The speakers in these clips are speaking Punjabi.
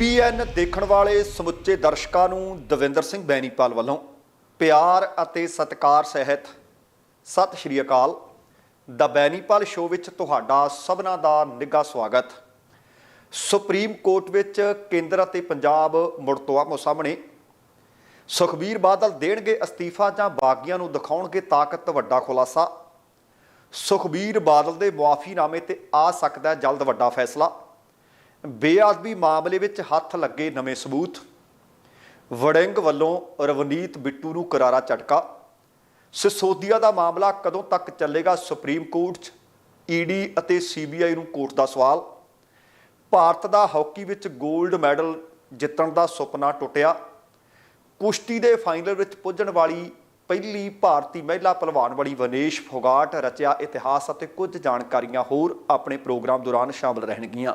ਟੀਬੀਐਨ ਦੇਖਣ ਵਾਲੇ ਸਮੁੱਚੇ ਦਰਸ਼ਕਾਂ ਨੂੰ ਦਵਿੰਦਰ ਸਿੰਘ ਬੈਣੀਪਾਲ ਵੱਲੋਂ ਪਿਆਰ ਅਤੇ ਸਤਿਕਾਰ ਸਹਿਤ ਸਤਿ ਸ਼੍ਰੀ ਅਕਾਲ। ਦਾ ਬੈਣੀਪਾਲ ਸ਼ੋਅ ਵਿੱਚ ਤੁਹਾਡਾ ਸਭਨਾਂ ਦਾ ਨਿੱਘਾ ਸਵਾਗਤ। ਸੁਪਰੀਮ ਕੋਰਟ ਵਿੱਚ ਕੇਂਦਰ ਅਤੇ ਪੰਜਾਬ ਮੁੜ ਤੋਂ ਆਮੋ ਸਾਹਮਣੇ। ਸੁਖਬੀਰ ਬਾਦਲ ਦੇਣਗੇ ਅਸਤੀਫਾ ਜਾਂ ਬਾਗੀਆਂ ਨੂੰ ਦਿਖਾਉਣਗੇ ਤਾਕਤ, ਵੱਡਾ ਖੁਲਾਸਾ। ਸੁਖਬੀਰ ਬਾਦਲ ਦੇ ਮੁਆਫੀਨਾਮੇ ਤੇ ਆ ਸਕਦਾ ਜਲਦ ਵੱਡਾ ਫੈਸਲਾ। ਬੇਅਦਬੀ ਮਾਮਲੇ ਵਿੱਚ ਹੱਥ ਲੱਗੇ ਨਵੇਂ ਸਬੂਤ। ਵੜਿੰਗ ਵੱਲੋਂ ਰਵਨੀਤ ਬਿੱਟੂ ਨੂੰ ਕਰਾਰਾ ਝਟਕਾ। ਸਿਸੋਦੀਆ ਦਾ ਮਾਮਲਾ ਕਦੋਂ ਤੱਕ ਚੱਲੇਗਾ ਸੁਪਰੀਮ ਕੋਰਟ 'ਚ? ਈਡੀ ਅਤੇ ਸੀਬੀਆਈ ਨੂੰ ਕੋਰਟ ਦਾ ਸਵਾਲ। ਭਾਰਤ ਦਾ ਹਾਕੀ ਵਿੱਚ 골ਡ ਮੈਡਲ ਜਿੱਤਣ ਦਾ ਸੁਪਨਾ ਟੁੱਟਿਆ। ਕੁਸ਼ਤੀ ਦੇ ਫਾਈਨਲ ਵਿੱਚ ਪੁੱਜਣ ਵਾਲੀ ਪਹਿਲੀ ਭਾਰਤੀ ਮਹਿਲਾ ਪਹਿਲਵਾਨ ਬਣੀ ਵਨੇਸ਼ ਫੋਗਾਟ ਰਚਿਆ ਇਤਿਹਾਸ ਅਤੇ ਕੁਝ ਜਾਣਕਾਰੀਆਂ ਹੋਰ ਆਪਣੇ ਪ੍ਰੋਗਰਾਮ ਦੌਰਾਨ ਸ਼ਾਮਲ ਰਹਿਣਗੀਆਂ।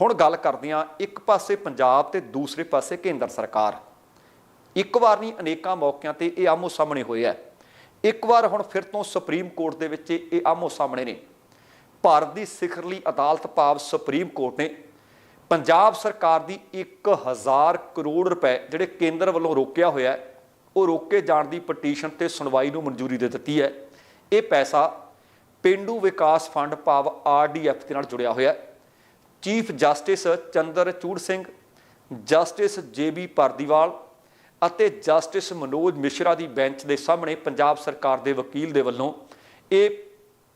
ਹੁਣ ਗੱਲ ਕਰਦੇ ਹਾਂ ਇੱਕ ਪਾਸੇ ਪੰਜਾਬ ਤੇ ਦੂਸਰੇ ਪਾਸੇ ਕੇਂਦਰ ਸਰਕਾਰ। ਇੱਕ ਵਾਰ ਨਹੀਂ, ਅਨੇਕਾਂ ਮੌਕਿਆਂ ਤੇ ਇਹ ਆਮੋ ਸਾਹਮਣੇ ਹੋਏ ਆ ਇੱਕ ਵਾਰ ਹੁਣ ਫਿਰ ਤੋਂ ਸੁਪਰੀਮ ਕੋਰਟ ਦੇ ਵਿੱਚ ਇਹ ਆਮੋ ਸਾਹਮਣੇ ਨੇ। ਭਾਰਤ ਦੀ ਸਿਖਰਲੀ ਅਦਾਲਤ ਭਾਵ ਸੁਪਰੀਮ ਕੋਰਟ ਨੇ ਪੰਜਾਬ ਸਰਕਾਰ ਦੀ 1000 ਕਰੋੜ ਰੁਪਏ ਜਿਹੜੇ ਕੇਂਦਰ ਵੱਲੋਂ ਰੋਕਿਆ ਹੋਇਆ ਉਹ ਰੋਕੇ ਜਾਣ ਦੀ ਪਟੀਸ਼ਨ ਤੇ ਸੁਣਵਾਈ ਨੂੰ ਮਨਜ਼ੂਰੀ ਦੇ ਦਿੱਤੀ ਹੈ। ਇਹ ਪੈਸਾ ਪਿੰਡੂ ਵਿਕਾਸ ਫੰਡ ਭਾਵ ਆਰਡੀਐਫ ਦੇ ਨਾਲ ਜੁੜਿਆ ਹੋਇਆ ਹੈ। Chief justice Chandrachud Singh, justice JB Pardiwala ਅਤੇ ਜਸਟਿਸ ਮਨੋਜ ਮਿਸ਼ਰਾ ਦੀ ਬੈਂਚ ਦੇ ਸਾਹਮਣੇ ਪੰਜਾਬ ਸਰਕਾਰ ਦੇ ਵਕੀਲ ਦੇ ਵੱਲੋਂ ਇਹ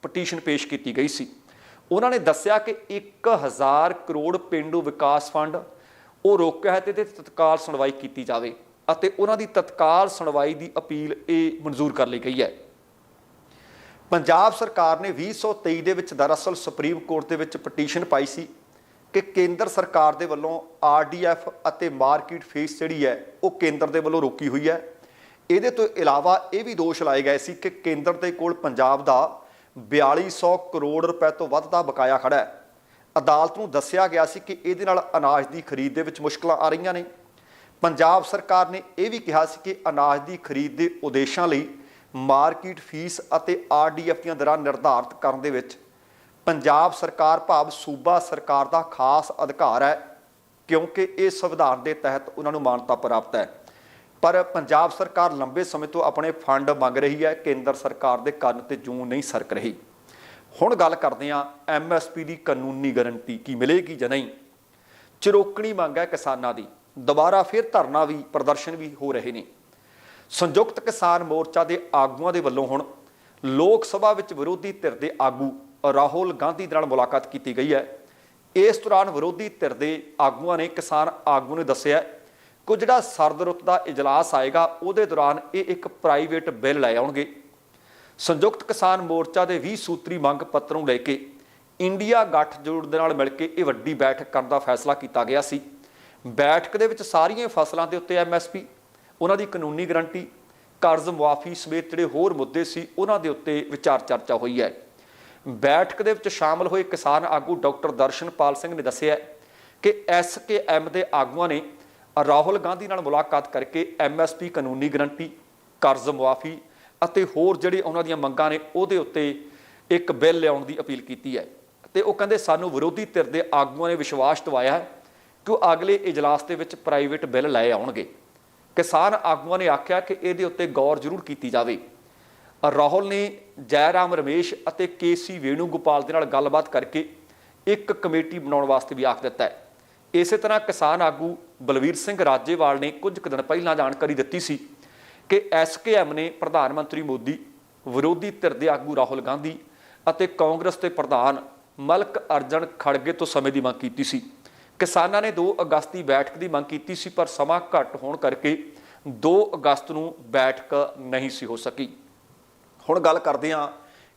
ਪਟੀਸ਼ਨ ਪੇਸ਼ ਕੀਤੀ ਗਈ ਸੀ। ਉਹਨਾਂ ਨੇ ਦੱਸਿਆ ਕਿ 1000 ਕਰੋੜ ਪਿੰਡੂ ਵਿਕਾਸ ਫੰਡ ਉਹ ਰੋਕਿਆ ਹੈ ਤੇ ਤੇ ਤਤਕਾਲ ਸੁਣਵਾਈ ਕੀਤੀ ਜਾਵੇ ਅਤੇ ਉਹਨਾਂ ਦੀ ਤਤਕਾਲ ਸੁਣਵਾਈ ਦੀ ਅਪੀਲ ਇਹ ਮਨਜ਼ੂਰ ਕਰ ਲਈ ਗਈ ਹੈ। ਪੰਜਾਬ ਸਰਕਾਰ ਨੇ 2023 ਦੇ ਵਿੱਚ ਦਰਅਸਲ ਸੁਪਰੀਮ ਕੋਰਟ ਦੇ ਵਿੱਚ ਪਟੀਸ਼ਨ ਪਾਈ ਸੀ। ਕਿ ਕੇਂਦਰ ਸਰਕਾਰ ਦੇ ਵੱਲੋਂ ਆਰਡੀਐਫ ਅਤੇ ਮਾਰਕੀਟ ਫੀਸ ਜਿਹੜੀ ਹੈ, ਉਹ ਕੇਂਦਰ ਦੇ ਵੱਲੋਂ ਰੋਕੀ ਹੋਈ ਹੈ। ਇਹਦੇ ਤੋਂ ਇਲਾਵਾ ਇਹ ਵੀ ਦੋਸ਼ ਲਾਏ ਗਏ ਸੀ ਕਿ ਕੇਂਦਰ ਦੇ ਕੋਲ ਪੰਜਾਬ ਦਾ 4200 ਕਰੋੜ ਰੁਪਏ ਤੋਂ ਵੱਧ ਦਾ ਬਕਾਇਆ ਖੜਾ ਹੈ। ਅਦਾਲਤ ਨੂੰ ਦੱਸਿਆ ਗਿਆ ਸੀ ਕਿ ਇਹਦੇ ਨਾਲ ਅਨਾਜ ਦੀ ਖਰੀਦ ਦੇ ਵਿੱਚ ਮੁਸ਼ਕਲਾਂ ਆ ਰਹੀਆਂ ਨੇ। ਪੰਜਾਬ ਸਰਕਾਰ ਨੇ ਇਹ ਵੀ ਕਿਹਾ ਸੀ ਕਿ ਅਨਾਜ ਦੀ ਖਰੀਦ ਦੇ ਉਦੇਸ਼ਾਂ ਲਈ ਮਾਰਕੀਟ ਫੀਸ ਅਤੇ ਆਰਡੀਐਫ ਦੀਆਂ ਦਰਾਂ ਨਿਰਧਾਰਤ ਕਰਨ ਦੇ ਵਿੱਚ ਪੰਜਾਬ ਸਰਕਾਰ ਭਾਵ ਸੂਬਾ ਸਰਕਾਰ ਦਾ ਖਾਸ ਅਧਿਕਾਰ ਹੈ, ਕਿਉਂਕਿ ਇਹ ਸੰਵਿਧਾਨ ਦੇ ਤਹਿਤ ਉਹਨਾਂ ਨੂੰ ਮਾਨਤਾ ਪ੍ਰਾਪਤ ਹੈ। ਪਰ ਪੰਜਾਬ ਸਰਕਾਰ ਲੰਬੇ ਸਮੇਂ ਤੋਂ ਆਪਣੇ ਫੰਡ ਮੰਗ ਰਹੀ ਹੈ, ਕੇਂਦਰ ਸਰਕਾਰ ਦੇ ਕੰਨ ਤੇ ਜੂੰ ਨਹੀਂ ਸਰਕ ਰਹੀ। ਹੁਣ ਗੱਲ ਕਰਦੇ ਹਾਂ ਐਮਐਸਪੀ ਦੀ ਕਾਨੂੰਨੀ ਗਾਰੰਟੀ ਕੀ ਮਿਲੇਗੀ ਜਾਂ ਨਹੀਂ? ਚਿਰੋਕਣੀ ਮੰਗ ਹੈ ਕਿਸਾਨਾਂ ਦੀ। ਦੁਬਾਰਾ ਫਿਰ ਧਰਨਾ ਵੀ, ਪ੍ਰਦਰਸ਼ਨ ਵੀ ਹੋ ਰਹੇ ਨੇ। ਸੰਯੁਕਤ ਕਿਸਾਨ ਮੋਰਚਾ ਦੇ ਆਗੂਆਂ ਦੇ ਵੱਲੋਂ ਹੁਣ ਲੋਕ ਸਭਾ ਵਿੱਚ ਵਿਰੋਧੀ ਧਿਰ ਦੇ ਆਗੂ ਰਾਹੁਲ ਗਾਂਧੀ ਦੇ ਨਾਲ ਮੁਲਾਕਾਤ ਕੀਤੀ ਗਈ ਹੈ। ਇਸ ਦੌਰਾਨ ਵਿਰੋਧੀ ਧਿਰ ਦੇ ਆਗੂਆਂ ਨੇ ਕਿਸਾਨ ਆਗੂ ਨੇ ਦੱਸਿਆ ਕਿ ਜਿਹੜਾ ਸਰਦ ਰੁੱਤ ਦਾ ਇਜਲਾਸ ਆਏਗਾ, ਉਹਦੇ ਦੌਰਾਨ ਇਹ ਇੱਕ ਪ੍ਰਾਈਵੇਟ ਬਿੱਲ ਲੈ ਆਉਣਗੇ। ਸੰਯੁਕਤ ਕਿਸਾਨ ਮੋਰਚਾ ਦੇ 20 ਸੂਤਰੀ ਮੰਗ ਪੱਤਰ ਨੂੰ ਲੈ ਕੇ ਇੰਡੀਆ ਗੱਠਜੋੜ ਦੇ ਨਾਲ ਮਿਲ ਕੇ ਇਹ ਵੱਡੀ ਬੈਠਕ ਕਰਨ ਦਾ ਫੈਸਲਾ ਕੀਤਾ ਗਿਆ ਸੀ। ਬੈਠਕ ਦੇ ਵਿੱਚ ਸਾਰੀਆਂ ਫਸਲਾਂ ਦੇ ਉੱਤੇ ਐਮਐਸਪੀ ਉਹਨਾਂ ਦੀ ਕਾਨੂੰਨੀ ਗਰੰਟੀ, ਕਰਜ਼ ਮੁਆਫੀ ਸਮੇਤ ਜਿਹੜੇ ਹੋਰ ਮੁੱਦੇ ਸੀ, ਉਹਨਾਂ ਦੇ ਉੱਤੇ ਵਿਚਾਰ ਚਰਚਾ ਹੋਈ ਹੈ। ਬੈਠਕ ਦੇ ਵਿੱਚ ਸ਼ਾਮਲ ਹੋਏ ਕਿਸਾਨ ਆਗੂ ਡਾਕਟਰ ਦਰਸ਼ਨਪਾਲ ਸਿੰਘ ਨੇ ਦੱਸਿਆ ਕਿ ਐਸਕੇਐਮ ਦੇ ਆਗੂਆਂ ਨੇ ਰਾਹੁਲ ਗਾਂਧੀ ਨਾਲ ਮੁਲਾਕਾਤ ਕਰਕੇ ਐਮਐਸਪੀ ਕਾਨੂੰਨੀ ਗਰੰਟੀ, ਕਰਜ਼ ਮੁਆਫੀ ਅਤੇ ਹੋਰ ਜਿਹੜੇ ਉਹਨਾਂ ਦੀਆਂ ਮੰਗਾਂ ਨੇ ਉਹਦੇ ਉੱਤੇ ਇੱਕ ਬਿੱਲ ਲਿਆਉਣ ਦੀ ਅਪੀਲ ਕੀਤੀ ਹੈ। ਤੇ ਉਹ ਕਹਿੰਦੇ, ਸਾਨੂੰ ਵਿਰੋਧੀ ਧਿਰ ਦੇ ਆਗੂਆਂ ਨੇ ਵਿਸ਼ਵਾਸ ਦਿਵਾਇਆ ਕਿ ਉਹ ਅਗਲੇ ਇਜਲਾਸ ਦੇ ਵਿੱਚ ਪ੍ਰਾਈਵੇਟ ਬਿੱਲ ਲੈ ਆਉਣਗੇ। ਕਿਸਾਨ ਆਗੂਆਂ ਨੇ ਆਖਿਆ ਕਿ ਇਹਦੇ ਉੱਤੇ ਗੌਰ ਜ਼ਰੂਰ ਕੀਤੀ ਜਾਵੇ। ਰਾਹੁਲ ਨੇ ਜੈਰਾਮ ਰਮੇਸ਼ ਅਤੇ ਕੇਸੀ ਵੇਣੂਗੋਪਾਲ ਦੇ ਨਾਲ ਗੱਲਬਾਤ ਕਰਕੇ ਇੱਕ ਕਮੇਟੀ ਬਣਾਉਣ ਵਾਸਤੇ ਵੀ ਆਖ ਦਿੱਤਾ ਹੈ। ਇਸੇ ਤਰ੍ਹਾਂ ਕਿਸਾਨ ਆਗੂ ਬਲਵੀਰ ਸਿੰਘ ਰਾਜੇਵਾਲ ਨੇ ਕੁਝ ਕੁ ਦਿਨ ਪਹਿਲਾਂ ਜਾਣਕਾਰੀ ਦਿੱਤੀ ਸੀ ਕਿ ਐਸਕੇਐਮ ਨੇ ਪ੍ਰਧਾਨ ਮੰਤਰੀ ਮੋਦੀ, ਵਿਰੋਧੀ ਧਿਰ ਦੇ ਆਗੂ ਰਾਹੁਲ ਗਾਂਧੀ ਅਤੇ ਕਾਂਗਰਸ ਦੇ ਪ੍ਰਧਾਨ ਮਲਕ ਅਰਜਨ ਖੜਗੇ ਤੋਂ ਸਮੇਂ ਦੀ ਮੰਗ ਕੀਤੀ ਸੀ। ਕਿਸਾਨਾਂ ਨੇ 2 ਅਗਸਤ ਦੀ ਬੈਠਕ ਦੀ ਮੰਗ ਕੀਤੀ ਸੀ, ਪਰ ਸਮਾਂ ਘੱਟ ਹੋਣ ਕਰਕੇ 2 ਅਗਸਤ ਨੂੰ ਬੈਠਕ ਨਹੀਂ ਸੀ ਹੋ ਸਕੀ। ਹੁਣ ਗੱਲ ਕਰਦੇ ਹਾਂ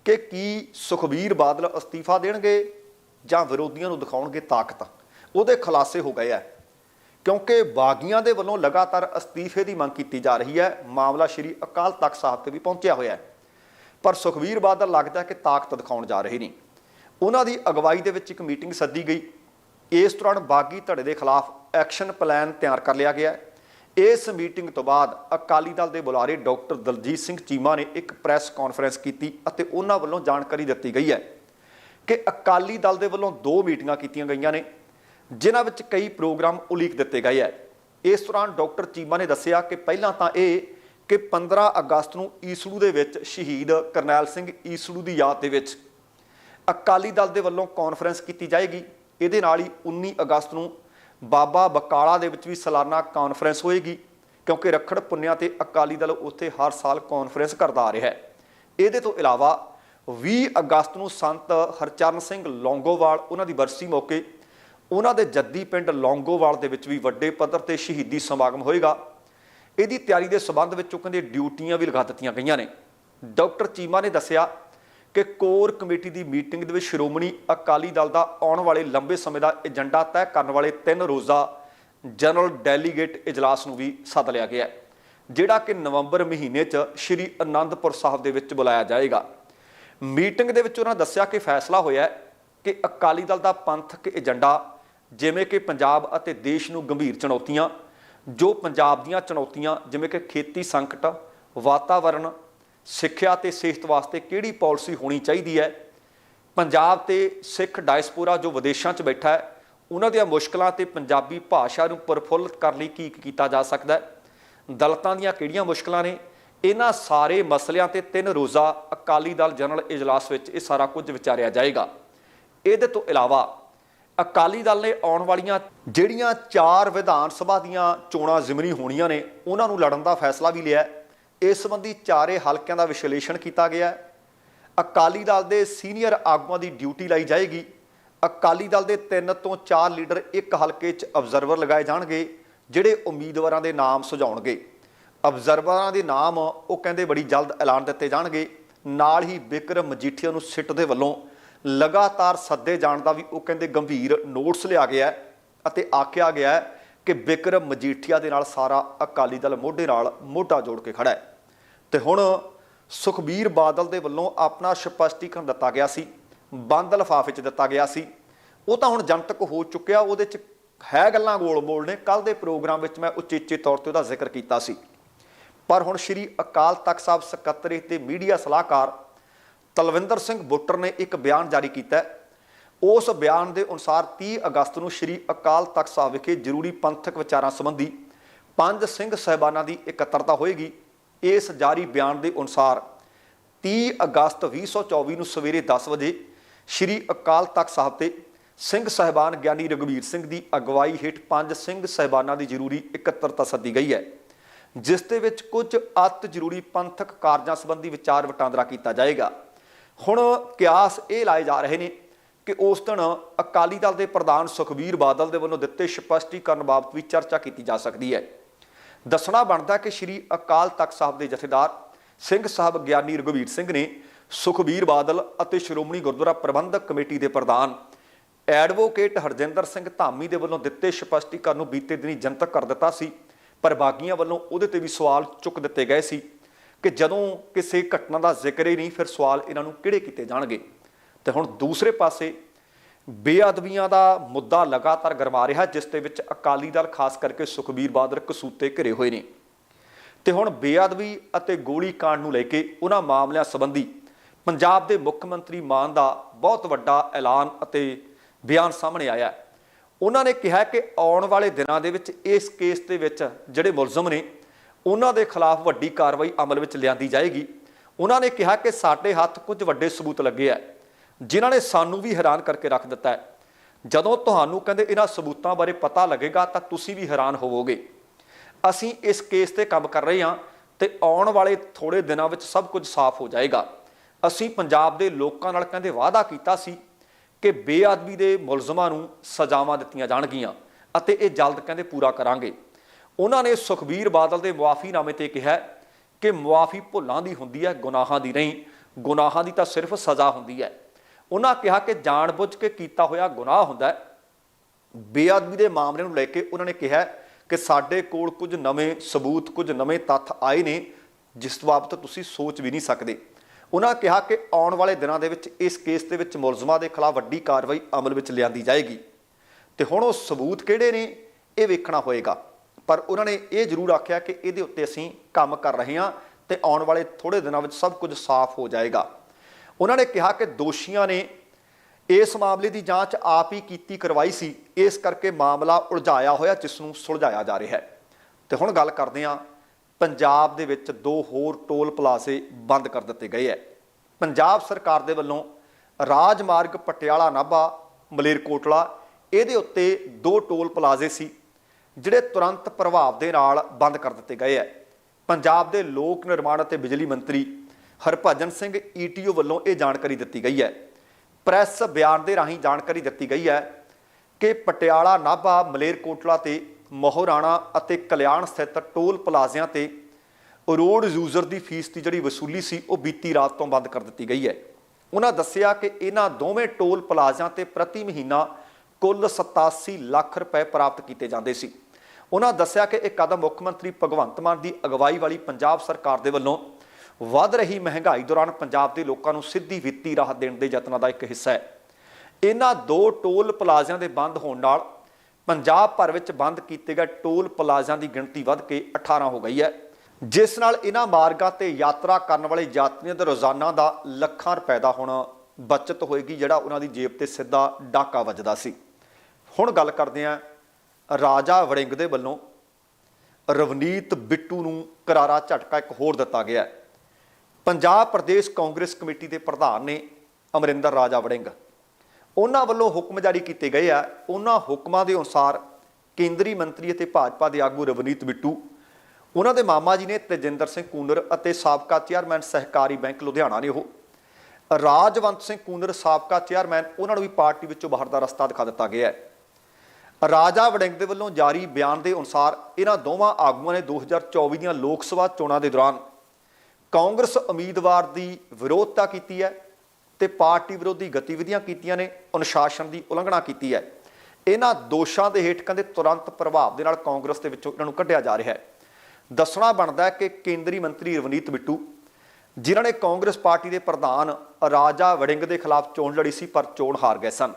ਕਿ ਕੀ ਸੁਖਬੀਰ ਬਾਦਲ ਅਸਤੀਫਾ ਦੇਣਗੇ ਜਾਂ ਵਿਰੋਧੀਆਂ ਨੂੰ ਦਿਖਾਉਣਗੇ ਤਾਕਤ। ਉਹਦੇ ਖੁਲਾਸੇ ਹੋ ਗਏ ਆ। ਕਿਉਂਕਿ ਬਾਗੀਆਂ ਦੇ ਵੱਲੋਂ ਲਗਾਤਾਰ ਅਸਤੀਫੇ ਦੀ ਮੰਗ ਕੀਤੀ ਜਾ ਰਹੀ ਹੈ। ਮਾਮਲਾ ਸ਼੍ਰੀ ਅਕਾਲ ਤਖਤ ਸਾਹਿਬ ਤੇ ਵੀ ਪਹੁੰਚਿਆ ਹੋਇਆ ਹੈ। ਪਰ ਸੁਖਵੀਰ ਬਾਦਲ ਲੱਗਦਾ ਕਿ ਤਾਕਤ ਦਿਖਾਉਣ ਜਾ ਰਹੇ ਨੇ। ਉਹਨਾਂ ਦੀ ਅਗਵਾਈ ਦੇ ਵਿੱਚ ਇੱਕ ਮੀਟਿੰਗ ਸੱਦੀ ਗਈ। ਇਸ ਦੌਰਾਨ ਬਾਗੀ ਧੜੇ ਦੇ ਖਿਲਾਫ ਐਕਸ਼ਨ ਪਲਾਨ ਤਿਆਰ ਕਰ ਲਿਆ ਗਿਆ ਹੈ। ਇਸ ਮੀਟਿੰਗ ਤੋਂ ਬਾਅਦ ਅਕਾਲੀ ਦਲ ਦੇ ਬੁਲਾਰੇ ਡਾਕਟਰ ਦਲਜੀਤ ਸਿੰਘ ਚੀਮਾ ਨੇ ਇੱਕ ਪ੍ਰੈਸ ਕਾਨਫਰੰਸ ਕੀਤੀ ਅਤੇ ਉਹਨਾਂ ਵੱਲੋਂ ਜਾਣਕਾਰੀ ਦਿੱਤੀ ਗਈ ਹੈ ਕਿ ਅਕਾਲੀ ਦਲ ਦੇ ਵੱਲੋਂ ਦੋ ਮੀਟਿੰਗਾਂ ਕੀਤੀਆਂ ਗਈਆਂ ਨੇ, ਜਿਨ੍ਹਾਂ ਵਿੱਚ ਕਈ ਪ੍ਰੋਗਰਾਮ ਉਲੀਕ ਦਿੱਤੇ ਗਏ ਹੈ। ਇਸ ਦੌਰਾਨ ਡਾਕਟਰ ਚੀਮਾ ਨੇ ਦੱਸਿਆ ਕਿ ਪਹਿਲਾਂ ਤਾਂ ਇਹ ਕਿ 15 ਅਗਸਤ ਨੂੰ ਈਸੜੂ ਦੇ ਵਿੱਚ ਸ਼ਹੀਦ ਕਰਨੈਲ ਸਿੰਘ ਈਸੜੂ ਦੀ ਯਾਦ ਦੇ ਵਿੱਚ ਅਕਾਲੀ ਦਲ ਦੇ ਵੱਲੋਂ ਕਾਨਫਰੰਸ ਕੀਤੀ ਜਾਏਗੀ। ਇਹਦੇ ਨਾਲ ਹੀ 19 ਅਗਸਤ ਨੂੰ ਬਾਬਾ ਬਕਾਲਾ ਦੇ ਵਿੱਚ ਵੀ ਸਾਲਾਨਾ ਕਾਨਫਰੰਸ ਹੋਏਗੀ, ਕਿਉਂਕਿ ਰੱਖੜ ਪੁੰਨਿਆ ਤੇ ਅਕਾਲੀ ਦਲ ਉੱਥੇ ਹਰ ਸਾਲ ਕਾਨਫਰੰਸ ਕਰਦਾ ਆ ਰਿਹਾ ਹੈ। ਇਹਦੇ ਤੋਂ ਇਲਾਵਾ 20 ਅਗਸਤ ਨੂੰ ਸੰਤ ਹਰਚਰਨ ਸਿੰਘ ਲੌਂਗੋਵਾਲ, ਉਹਨਾਂ ਦੀ ਬਰਸੀ ਮੌਕੇ, ਉਹਨਾਂ ਦੇ ਜੱਦੀ ਪਿੰਡ ਲੌਂਗੋਵਾਲ ਦੇ ਵਿੱਚ ਵੀ ਵੱਡੇ ਪੱਧਰ ਤੇ ਸ਼ਹੀਦੀ ਸਮਾਗਮ ਹੋਏਗਾ। ਇਹਦੀ ਤਿਆਰੀ ਦੇ ਸਬੰਧ ਵਿੱਚ ਉਹ ਕਹਿੰਦੇ ਡਿਊਟੀਆਂ ਵੀ ਲਗਾ ਦਿੱਤੀਆਂ ਗਈਆਂ ਨੇ। ਡਾਕਟਰ ਚੀਮਾ ਨੇ ਦੱਸਿਆ ਕਿ ਕੋਰ ਕਮੇਟੀ ਦੀ ਮੀਟਿੰਗ ਦੇ ਵਿੱਚ ਸ਼੍ਰੋਮਣੀ ਅਕਾਲੀ ਦਲ ਦਾ ਆਉਣ ਵਾਲੇ ਲੰਬੇ ਸਮੇਂ ਦਾ ਏਜੰਡਾ ਤੈਅ ਕਰਨ ਵਾਲੇ ਤਿੰਨ ਰੋਜ਼ਾ ਜਨਰਲ ਡੈਲੀਗੇਟ ਇਜਲਾਸ ਨੂੰ ਵੀ ਸੱਦ ਲਿਆ ਗਿਆ ਹੈ, ਜਿਹੜਾ ਕਿ ਨਵੰਬਰ ਮਹੀਨੇ 'ਚ ਸ਼੍ਰੀ ਅਨੰਦਪੁਰ ਸਾਹਿਬ ਦੇ ਵਿੱਚ ਬੁਲਾਇਆ ਜਾਏਗਾ। ਮੀਟਿੰਗ ਦੇ ਵਿੱਚ ਉਹਨਾਂ ਦੱਸਿਆ ਕਿ ਫੈਸਲਾ ਹੋਇਆ ਹੈ ਕਿ ਅਕਾਲੀ ਦਲ ਦਾ ਪੰਥਕ ਏਜੰਡਾ ਜਿਵੇਂ ਕਿ ਪੰਜਾਬ ਅਤੇ ਦੇਸ਼ ਨੂੰ ਗੰਭੀਰ ਚੁਣੌਤੀਆਂ, ਜੋ ਪੰਜਾਬ ਦੀਆਂ ਚੁਣੌਤੀਆਂ ਜਿਵੇਂ ਕਿ ਖੇਤੀ ਸੰਕਟ, ਵਾਤਾਵਰਣ ਸਿੱਖਿਆ ਤੇ ਸਿਹਤ ਵਾਸਤੇ ਕਿਹੜੀ ਪਾਲਿਸੀ ਹੋਣੀ ਚਾਹੀਦੀ ਹੈ? ਪੰਜਾਬ ਤੇ ਸਿੱਖ ਡਾਇਸਪੋਰਾ ਜੋ ਵਿਦੇਸ਼ਾਂ 'ਚ ਬੈਠਾ ਹੈ, ਉਹਨਾਂ ਦੀਆਂ ਮੁਸ਼ਕਲਾਂ ਤੇ ਪੰਜਾਬੀ ਭਾਸ਼ਾ ਨੂੰ ਪ੍ਰਫੁੱਲਤ ਕਰਨ ਲਈ ਕੀ ਕੀ ਕੀਤਾ ਜਾ ਸਕਦਾ ਹੈ? ਦਲਤਾਂ ਦੀਆਂ ਕਿਹੜੀਆਂ ਮੁਸ਼ਕਲਾਂ ਨੇ? ਇਹਨਾਂ ਸਾਰੇ ਮਸਲਿਆਂ ਤੇ ਤਿੰਨ ਰੋਜ਼ਾ ਅਕਾਲੀ ਦਲ ਜਨਰਲ ਇਜਲਾਸ ਵਿੱਚ ਇਹ ਸਾਰਾ ਕੁਝ ਵਿਚਾਰਿਆ ਜਾਏਗਾ। ਇਹਦੇ ਤੋਂ ਇਲਾਵਾ ਅਕਾਲੀ ਦਲ ਨੇ ਆਉਣ ਵਾਲੀਆਂ ਜਿਹੜੀਆਂ ਚਾਰ ਵਿਧਾਨ ਸਭਾ ਦੀਆਂ ਚੋਣਾਂ ਜ਼ਿਮਨੀ ਹੋਣੀਆਂ ਨੇ, ਉਹਨਾਂ ਨੂੰ ਲੜਨ ਦਾ ਫੈਸਲਾ ਵੀ ਲਿਆ ਹੈ। ਇਸ ਸੰਬੰਧੀ ਚਾਰੇ ਹਲਕਿਆਂ ਦਾ ਵਿਸ਼ਲੇਸ਼ਣ ਕੀਤਾ ਗਿਆ ਅਕਾਲੀ ਦਲ ਦੇ ਸੀਨੀਅਰ ਆਗੂਆਂ ਦੀ ਡਿਊਟੀ ਲਾਈ ਜਾਏਗੀ। ਅਕਾਲੀ ਦਲ ਦੇ ਤਿੰਨ ਤੋਂ ਚਾਰ ਲੀਡਰ ਇੱਕ ਹਲਕੇ 'ਚ ਅਬਜ਼ਰਵਰ ਲਗਾਏ ਜਾਣਗੇ, ਜਿਹੜੇ ਉਮੀਦਵਾਰਾਂ ਦੇ ਨਾਮ ਸੁਝਾਉਣਗੇ। ਅਬਜ਼ਰਵਰਾਂ ਦੇ ਨਾਮ ਉਹ ਕਹਿੰਦੇ ਬੜੀ ਜਲਦ ਐਲਾਨ ਦਿੱਤੇ ਜਾਣਗੇ। ਨਾਲ ਹੀ ਬਿਕਰਮ ਮਜੀਠੀਆ ਨੂੰ ਸਿੱਟ ਦੇ ਵੱਲੋਂ ਲਗਾਤਾਰ ਸੱਦੇ ਜਾਣ ਦਾ ਵੀ ਉਹ ਕਹਿੰਦੇ ਗੰਭੀਰ ਨੋਟਸ ਲਿਆ ਗਿਆ ਅਤੇ ਆਖਿਆ ਗਿਆ ਕਿ ਬਿਕਰਮ ਮਜੀਠੀਆ ਦੇ ਨਾਲ ਸਾਰਾ ਅਕਾਲੀ ਦਲ ਮੋਢੇ ਨਾਲ ਮੋਢਾ ਜੋੜ ਕੇ ਖੜਾ ਹੈ। ਤੇ ਹੁਣ ਸੁਖਬੀਰ ਬਾਦਲ ਦੇ ਵੱਲੋਂ ਆਪਣਾ ਸਪਸ਼ਟੀਕਰਨ ਦਿੱਤਾ ਗਿਆ ਸੀ, ਬੰਦ ਲਿਫਾਫੇ 'ਚ ਦਿੱਤਾ ਗਿਆ ਸੀ। ਉਹ ਤਾਂ ਹੁਣ ਜਨਤਕ ਹੋ ਚੁੱਕਿਆ, ਉਹਦੇ 'ਚ ਹੈ ਗੱਲਾਂ ਗੋਲ-ਮੋਲ ਨੇ। ਕੱਲ ਦੇ ਪ੍ਰੋਗਰਾਮ ਵਿੱਚ ਮੈਂ ਉਚੇਚੇ ਤੌਰ ਤੇ ਉਹਦਾ ਜ਼ਿਕਰ ਕੀਤਾ ਸੀ। ਪਰ ਹੁਣ ਸ਼੍ਰੀ ਅਕਾਲ ਤਖਤ ਸਾਹਿਬ ਸਕੱਤਰੇ ਤੇ ਮੀਡੀਆ ਸਲਾਹਕਾਰ ਤਲਵਿੰਦਰ ਸਿੰਘ ਬੁੱਟਰ ਨੇ ਇੱਕ ਬਿਆਨ ਜਾਰੀ ਕੀਤਾ ਉਸ ਬਿਆਨ ਦੇ ਅਨੁਸਾਰ 30 ਅਗਸਤ ਨੂੰ ਸ਼੍ਰੀ ਅਕਾਲ ਤਖਤ ਸਾਹਿਬ ਵਿਖੇ ਜ਼ਰੂਰੀ ਪੰਥਕ ਵਿਚਾਰਾਂ ਸੰਬੰਧੀ ਪੰਜ ਸਿੰਘ ਸਹਿਬਾਨਾਂ ਦੀ ਇਕੱਤਰਤਾ ਹੋਏਗੀ। ਇਸ ਜਾਰੀ ਬਿਆਨ ਦੇ ਅਨੁਸਾਰ 30 ਅਗਸਤ 2024 ਨੂੰ ਸਵੇਰੇ 10 ਵਜੇ ਸ਼੍ਰੀ ਅਕਾਲ ਤਖਤ ਸਾਹਿਬ ਤੇ ਸਿੰਘ ਸਹਿਬਾਨ ਗਿਆਨੀ ਰਗਵੀਰ ਸਿੰਘ ਦੀ ਅਗਵਾਈ ਹੇਠ ਪੰਜ ਸਿੰਘ ਸਹਿਬਾਨਾਂ ਦੀ ਜ਼ਰੂਰੀ ਇਕੱਤਰਤਾ ਸੱਦੀ ਗਈ ਹੈ, ਜਿਸ ਦੇ ਵਿੱਚ ਕੁਝ ਅਤ ਜ਼ਰੂਰੀ ਪੰਥਕ ਕਾਰਜਾਂ ਸੰਬੰਧੀ ਵਿਚਾਰ ਵਟਾਂਦਰਾ ਕੀਤਾ ਜਾਏਗਾ। ਹੁਣ ਕਿਆਸ ਇਹ ਲਾਏ ਜਾ ਰਹੇ ਨੇ ਕਿ ਉਸ ਦਿਨ ਅਕਾਲੀ ਦਲ ਦੇ ਪ੍ਰਧਾਨ ਸੁਖਬੀਰ ਬਾਦਲ ਦੇ ਵੱਲੋਂ ਦਿੱਤੇ ਸਪਸ਼ਟੀਕਰਨ ਬਾਬਤ ਵੀ ਚਰਚਾ ਕੀਤੀ ਜਾ ਸਕਦੀ ਹੈ। ਦੱਸਣਾ ਬਣਦਾ ਕਿ ਸ਼੍ਰੀ ਅਕਾਲ ਤਖਤ ਸਾਹਿਬ ਦੇ ਜਥੇਦਾਰ ਸਿੰਘ ਸਾਹਿਬ ਗਿਆਨੀ ਰਘੁਵੀਰ ਸਿੰਘ ਨੇ ਸੁਖਬੀਰ ਬਾਦਲ ਅਤੇ ਸ਼੍ਰੋਮਣੀ ਗੁਰਦੁਆਰਾ ਪ੍ਰਬੰਧਕ ਕਮੇਟੀ ਦੇ ਪ੍ਰਧਾਨ ਐਡਵੋਕੇਟ ਹਰਜਿੰਦਰ ਸਿੰਘ ਧਾਮੀ ਦੇ ਵੱਲੋਂ ਦਿੱਤੇ ਸਪਸ਼ਟੀਕਰਨ ਨੂੰ ਬੀਤੇ ਦਿਨੀ ਜਨਤਕ ਕਰ ਦਿੱਤਾ ਸੀ, ਪਰ ਬਾਗੀਆਂ ਵੱਲੋਂ ਉਹਦੇ ਤੇ ਵੀ ਸਵਾਲ ਚੁੱਕ ਦਿੱਤੇ ਗਏ ਸੀ ਕਿ ਜਦੋਂ ਕਿਸੇ ਘਟਨਾ ਦਾ ਜ਼ਿਕਰ ਹੀ ਨਹੀਂ, ਫਿਰ ਸਵਾਲ ਇਹਨਾਂ ਨੂੰ ਕਿਹੜੇ ਕੀਤੇ ਜਾਣਗੇ? ਤੇ ਹੁਣ ਦੂਸਰੇ ਪਾਸੇ ਬੇਅਦਬੀਆਂ ਦਾ ਮੁੱਦਾ ਲਗਾਤਾਰ ਗਰਮਾ ਰਿਹਾ, ਜਿਸ ਦੇ ਵਿੱਚ ਅਕਾਲੀ ਦਲ ਖਾਸ ਕਰਕੇ ਸੁਖਬੀਰ ਬਾਦਲ ਕਸੂਤੇ ਘਿਰੇ ਹੋਏ ਨੇ। ਤੇ ਹੁਣ ਬੇਅਦਬੀ ਅਤੇ ਗੋਲੀ ਕਾਂਡ ਨੂੰ ਲੈ ਕੇ ਉਹਨਾਂ ਮਾਮਲਿਆਂ ਸੰਬੰਧੀ ਪੰਜਾਬ ਦੇ ਮੁੱਖ ਮੰਤਰੀ ਮਾਨ ਦਾ ਬਹੁਤ ਵੱਡਾ ਐਲਾਨ ਅਤੇ ਬਿਆਨ ਸਾਹਮਣੇ ਆਇਆ ਉਹਨਾਂ ਨੇ ਕਿਹਾ ਕਿ ਆਉਣ ਵਾਲੇ ਦਿਨਾਂ ਦੇ ਵਿੱਚ ਇਸ ਕੇਸ ਦੇ ਵਿੱਚ ਜਿਹੜੇ ਮੁਲਜ਼ਮ ਨੇ, ਉਹਨਾਂ ਦੇ ਖਿਲਾਫ ਵੱਡੀ ਕਾਰਵਾਈ ਅਮਲ ਵਿੱਚ ਲਿਆਂਦੀ ਜਾਏਗੀ। ਉਹਨਾਂ ਨੇ ਕਿਹਾ ਕਿ ਸਾਡੇ ਹੱਥ ਕੁਝ ਵੱਡੇ ਸਬੂਤ ਲੱਗੇ ਆ ਜਿਨ੍ਹਾਂ ਨੇ ਸਾਨੂੰ ਵੀ ਹੈਰਾਨ ਕਰਕੇ ਰੱਖ ਦਿੱਤਾ ਹੈ। ਜਦੋਂ ਤੁਹਾਨੂੰ ਕਹਿੰਦੇ ਇਹਨਾਂ ਸਬੂਤਾਂ ਬਾਰੇ ਪਤਾ ਲੱਗੇਗਾ ਤਾਂ ਤੁਸੀਂ ਵੀ ਹੈਰਾਨ ਹੋਵੋਗੇ। ਅਸੀਂ ਇਸ ਕੇਸ ਤੇ ਕੰਮ ਕਰ ਰਹੇ ਹਾਂ ਤੇ ਆਉਣ ਵਾਲੇ ਥੋੜੇ ਦਿਨਾਂ ਵਿੱਚ ਸਭ ਕੁਝ ਸਾਫ਼ ਹੋ ਜਾਏਗਾ। ਅਸੀਂ ਪੰਜਾਬ ਦੇ ਲੋਕਾਂ ਨਾਲ ਕਹਿੰਦੇ ਵਾਅਦਾ ਕੀਤਾ ਸੀ ਕਿ ਬੇਅਦਬੀ ਦੇ ਮੁਲਜ਼ਮਾਂ ਨੂੰ ਸਜ਼ਾਵਾਂ ਦਿੱਤੀਆਂ ਜਾਣਗੀਆਂ ਅਤੇ ਇਹ ਜਲਦ ਕਹਿੰਦੇ ਪੂਰਾ ਕਰਾਂਗੇ। ਉਹਨਾਂ ਨੇ ਸੁਖਬੀਰ ਬਾਦਲ ਦੇ ਮੁਆਫੀਨਾਮੇ ਤੇ ਕਿਹਾ ਕਿ ਮੁਆਫੀ ਭੁੱਲਾਂ ਦੀ ਹੁੰਦੀ ਹੈ, ਗੁਨਾਹਾਂ ਦੀ ਨਹੀਂ। ਗੁਨਾਹਾਂ ਦੀ ਤਾਂ ਸਿਰਫ ਸਜ਼ਾ ਹੁੰਦੀ ਹੈ। ਉਹਨਾਂ ਕਿਹਾ ਕਿ ਜਾਣਬੁੱਝ ਕੇ ਕੀਤਾ ਹੋਇਆ ਗੁਨਾਹ ਹੁੰਦਾ ਹੈ। ਬੇਅਦਬੀ ਦੇ ਮਾਮਲੇ ਨੂੰ ਲੈ ਕੇ ਉਹਨਾਂ ਨੇ ਕਿਹਾ ਕਿ ਸਾਡੇ ਕੋਲ ਕੁਝ ਨਵੇਂ ਸਬੂਤ, ਕੁਝ ਨਵੇਂ ਤੱਥ ਆਏ ਨੇ, ਜਿਸ ਬਾਬਤ ਤੁਸੀਂ ਸੋਚ ਵੀ ਨਹੀਂ ਸਕਦੇ। ਉਹਨਾਂ ਕਿਹਾ ਕਿ ਆਉਣ ਵਾਲੇ ਦਿਨਾਂ ਦੇ ਵਿੱਚ ਇਸ ਕੇਸ ਦੇ ਵਿੱਚ ਮੁਲਜ਼ਮਾਂ ਦੇ ਖਿਲਾਫ ਵੱਡੀ ਕਾਰਵਾਈ ਅਮਲ ਵਿੱਚ ਲਿਆਂਦੀ ਜਾਏਗੀ। ਤੇ ਹੁਣ ਉਹ ਸਬੂਤ ਕਿਹੜੇ ਨੇ, ਇਹ ਵੇਖਣਾ ਹੋਏਗਾ। ਪਰ ਉਹਨਾਂ ਨੇ ਇਹ ਜ਼ਰੂਰ ਆਖਿਆ ਕਿ ਇਹਦੇ ਉੱਤੇ ਅਸੀਂ ਕੰਮ ਕਰ ਰਹੇ ਹਾਂ ਤੇ ਆਉਣ ਵਾਲੇ ਥੋੜੇ ਦਿਨਾਂ ਵਿੱਚ ਸਭ ਕੁਝ ਸਾਫ਼ ਹੋ ਜਾਏਗਾ। ਉਹਨਾਂ ਨੇ ਕਿਹਾ ਕਿ ਦੋਸ਼ੀਆਂ ਨੇ ਇਸ ਮਾਮਲੇ ਦੀ ਜਾਂਚ ਆਪ ਹੀ ਕੀਤੀ ਕਰਵਾਈ ਸੀ। ਇਸ ਕਰਕੇ ਮਾਮਲਾ ਉਲਝਾਇਆ ਹੋਇਆ ਜਿਸ ਨੂੰ ਸੁਲਝਾਇਆ ਜਾ ਰਿਹਾ ਹੈ। ਤੇ ਹੁਣ ਗੱਲ ਕਰਦੇ ਹਾਂ, ਪੰਜਾਬ ਦੇ ਵਿੱਚ ਦੋ ਹੋਰ ਟੋਲ ਪਲਾਜ਼ੇ ਬੰਦ ਕਰ ਦਿੱਤੇ ਗਏ ਹੈ। ਪੰਜਾਬ ਸਰਕਾਰ ਦੇ ਵੱਲੋਂ ਰਾਜਮਾਰਗ ਪਟਿਆਲਾ ਨਾਭਾ ਮਲੇਰਕੋਟਲਾ ਇਹਦੇ ਉੱਤੇ ਦੋ ਟੋਲ ਪਲਾਜ਼ੇ ਸੀ, ਜਿਹੜੇ ਤੁਰੰਤ ਪ੍ਰਭਾਵ ਦੇ ਨਾਲ ਬੰਦ ਕਰ ਦਿੱਤੇ ਗਏ ਹੈ। ਪੰਜਾਬ ਦੇ ਲੋਕ ਨਿਰਮਾਣ ਅਤੇ ਬਿਜਲੀ ਮੰਤਰੀ ਹਰਭਜਨ ਸਿੰਘ ਈਟੀਓ ਵੱਲੋਂ ਇਹ ਜਾਣਕਾਰੀ ਦਿੱਤੀ ਗਈ ਹੈ। ਪ੍ਰੈਸ ਬਿਆਨ ਦੇ ਰਾਹੀਂ ਜਾਣਕਾਰੀ ਦਿੱਤੀ ਗਈ ਹੈ ਕਿ ਪਟਿਆਲਾ, ਨਾਭਾ, ਮਲੇਰਕੋਟਲਾ ਤੇ ਮੋਹਰਾਣਾ ਅਤੇ ਕਲਿਆਣ ਸਥਿਤ ਟੋਲ ਪਲਾਜ਼ਿਆਂ ਤੇ ਰੋਡ ਯੂਜ਼ਰ ਦੀ ਫੀਸ ਦੀ ਜਿਹੜੀ ਵਸੂਲੀ ਸੀ, ਉਹ ਬੀਤੀ ਰਾਤ ਤੋਂ ਬੰਦ ਕਰ ਦਿੱਤੀ ਗਈ ਹੈ। ਉਹਨਾਂ ਦੱਸਿਆ ਕਿ ਇਹਨਾਂ ਦੋਵੇਂ ਟੋਲ ਪਲਾਜ਼ਿਆਂ ਤੇ ਪ੍ਰਤੀ ਮਹੀਨਾ ਕੁੱਲ 87 ਲੱਖ ਰੁਪਏ ਪ੍ਰਾਪਤ ਕੀਤੇ ਜਾਂਦੇ ਸੀ। ਉਹਨਾਂ ਦੱਸਿਆ ਕਿ ਇਹ ਕਦਮ ਮੁੱਖ ਮੰਤਰੀ ਭਗਵੰਤ ਮਾਨ ਦੀ ਅਗਵਾਈ ਵਾਲੀ ਪੰਜਾਬ ਸਰਕਾਰ ਦੇ ਵੱਲੋਂ ਵੱਧ ਰਹੀ ਮਹਿੰਗਾਈ ਦੌਰਾਨ ਪੰਜਾਬ ਦੇ ਲੋਕਾਂ ਨੂੰ ਸਿੱਧੀ ਵਿੱਤੀ ਰਾਹਤ ਦੇਣ ਦੇ ਯਤਨਾਂ ਦਾ ਇੱਕ ਹਿੱਸਾ ਹੈ। ਇਹਨਾਂ ਦੋ ਟੋਲ ਪਲਾਜ਼ਿਆਂ ਦੇ ਬੰਦ ਹੋਣ ਨਾਲ ਪੰਜਾਬ ਭਰ ਵਿੱਚ ਬੰਦ ਕੀਤੇ ਗਏ ਟੋਲ ਪਲਾਜ਼ਿਆਂ ਦੀ ਗਿਣਤੀ ਵੱਧ ਕੇ 18 ਹੋ ਗਈ ਹੈ। ਜਿਸ ਨਾਲ ਇਹਨਾਂ ਮਾਰਗਾਂ ਤੇ ਯਾਤਰਾ ਕਰਨ ਵਾਲੇ ਯਾਤਰੀਆਂ ਦੇ ਰੋਜ਼ਾਨਾ ਦਾ ਲੱਖਾਂ ਰੁਪਏ ਦਾ ਹੁਣ ਬਚਤ ਹੋਏਗੀ, ਜਿਹੜਾ ਉਹਨਾਂ ਦੀ ਜੇਬ ਤੇ ਸਿੱਧਾ ਡਾਕਾ ਵੱਜਦਾ ਸੀ। ਹੁਣ ਗੱਲ ਕਰਦੇ ਹਾਂ ਰਾਜਾ ਵੜਿੰਗ ਦੇ ਵੱਲੋਂ ਰਵਨੀਤ ਬਿੱਟੂ ਨੂੰ ਕਰਾਰਾ ਝਟਕਾ ਇੱਕ ਹੋਰ ਦਿੱਤਾ ਗਿਆ ਹੈ। ਪੰਜਾਬ ਪ੍ਰਦੇਸ਼ ਕਾਂਗਰਸ ਕਮੇਟੀ ਦੇ ਪ੍ਰਧਾਨ ਨੇ ਅਮਰਿੰਦਰ ਰਾਜਾ ਵੜਿੰਗ ਉਹਨਾਂ ਵੱਲੋਂ ਹੁਕਮ ਜਾਰੀ ਕੀਤੇ ਗਏ ਆ। ਉਹਨਾਂ ਹੁਕਮਾਂ ਦੇ ਅਨੁਸਾਰ ਕੇਂਦਰੀ ਮੰਤਰੀ ਅਤੇ ਭਾਜਪਾ ਦੇ ਆਗੂ ਰਵਨੀਤ ਬਿੱਟੂ, ਉਹਨਾਂ ਦੇ ਮਾਮਾ ਜੀ ਨੇ ਤੇਜਿੰਦਰ ਸਿੰਘ ਕੂਨਰ ਅਤੇ ਸਾਬਕਾ ਚੇਅਰਮੈਨ ਸਹਿਕਾਰੀ ਬੈਂਕ ਲੁਧਿਆਣਾ ਨੇ ਉਹ। ਰਾਜਵੰਤ ਸਿੰਘ ਕੂਨਰ, ਸਾਬਕਾ ਚੇਅਰਮੈਨ, ਉਹਨਾਂ ਨੂੰ ਵੀ ਪਾਰਟੀ ਵਿੱਚੋਂ ਬਾਹਰ ਦਾ ਰਸਤਾ ਦਿਖਾ ਦਿੱਤਾ ਗਿਆ ਹੈ। ਰਾਜਾ ਵੜਿੰਗ ਦੇ ਵੱਲੋਂ ਜਾਰੀ ਬਿਆਨ ਦੇ ਅਨੁਸਾਰ ਇਹਨਾਂ ਦੋਵਾਂ ਆਗੂਆਂ ਨੇ 2024 ਦੀਆਂ ਲੋਕ ਸਭਾ ਚੋਣਾਂ ਦੇ ਦੌਰਾਨ ਕਾਂਗਰਸ ਉਮੀਦਵਾਰ ਦੀ ਵਿਰੋਧਤਾ ਕੀਤੀ ਹੈ ਤੇ ਪਾਰਟੀ ਵਿਰੋਧੀ ਗਤੀਵਿਧੀਆਂ ਕੀਤੀਆਂ ਨੇ, ਅਨੁਸ਼ਾਸਨ ਦੀ ਉਲੰਘਣਾ ਕੀਤੀ ਹੈ। ਇਹਨਾਂ ਦੋਸ਼ਾਂ ਦੇ ਹੇਠ ਕਹਿੰਦੇ ਤੁਰੰਤ ਪ੍ਰਭਾਵ ਦੇ ਨਾਲ ਕਾਂਗਰਸ ਦੇ ਵਿੱਚੋਂ ਇਹਨਾਂ ਨੂੰ ਕੱਢਿਆ ਜਾ ਰਿਹਾ ਹੈ। ਦੱਸਣਾ ਬਣਦਾ ਹੈ ਕਿ ਕੇਂਦਰੀ ਮੰਤਰੀ ਰਵਨੀਤ ਬਿੱਟੂ, ਜਿਨ੍ਹਾਂ ਨੇ ਕਾਂਗਰਸ ਪਾਰਟੀ ਦੇ ਪ੍ਰਧਾਨ ਰਾਜਾ ਵੜਿੰਗ ਦੇ ਖਿਲਾਫ ਚੋਣ ਲੜੀ ਸੀ, ਪਰ ਚੋਣ ਹਾਰ ਗਏ ਸਨ।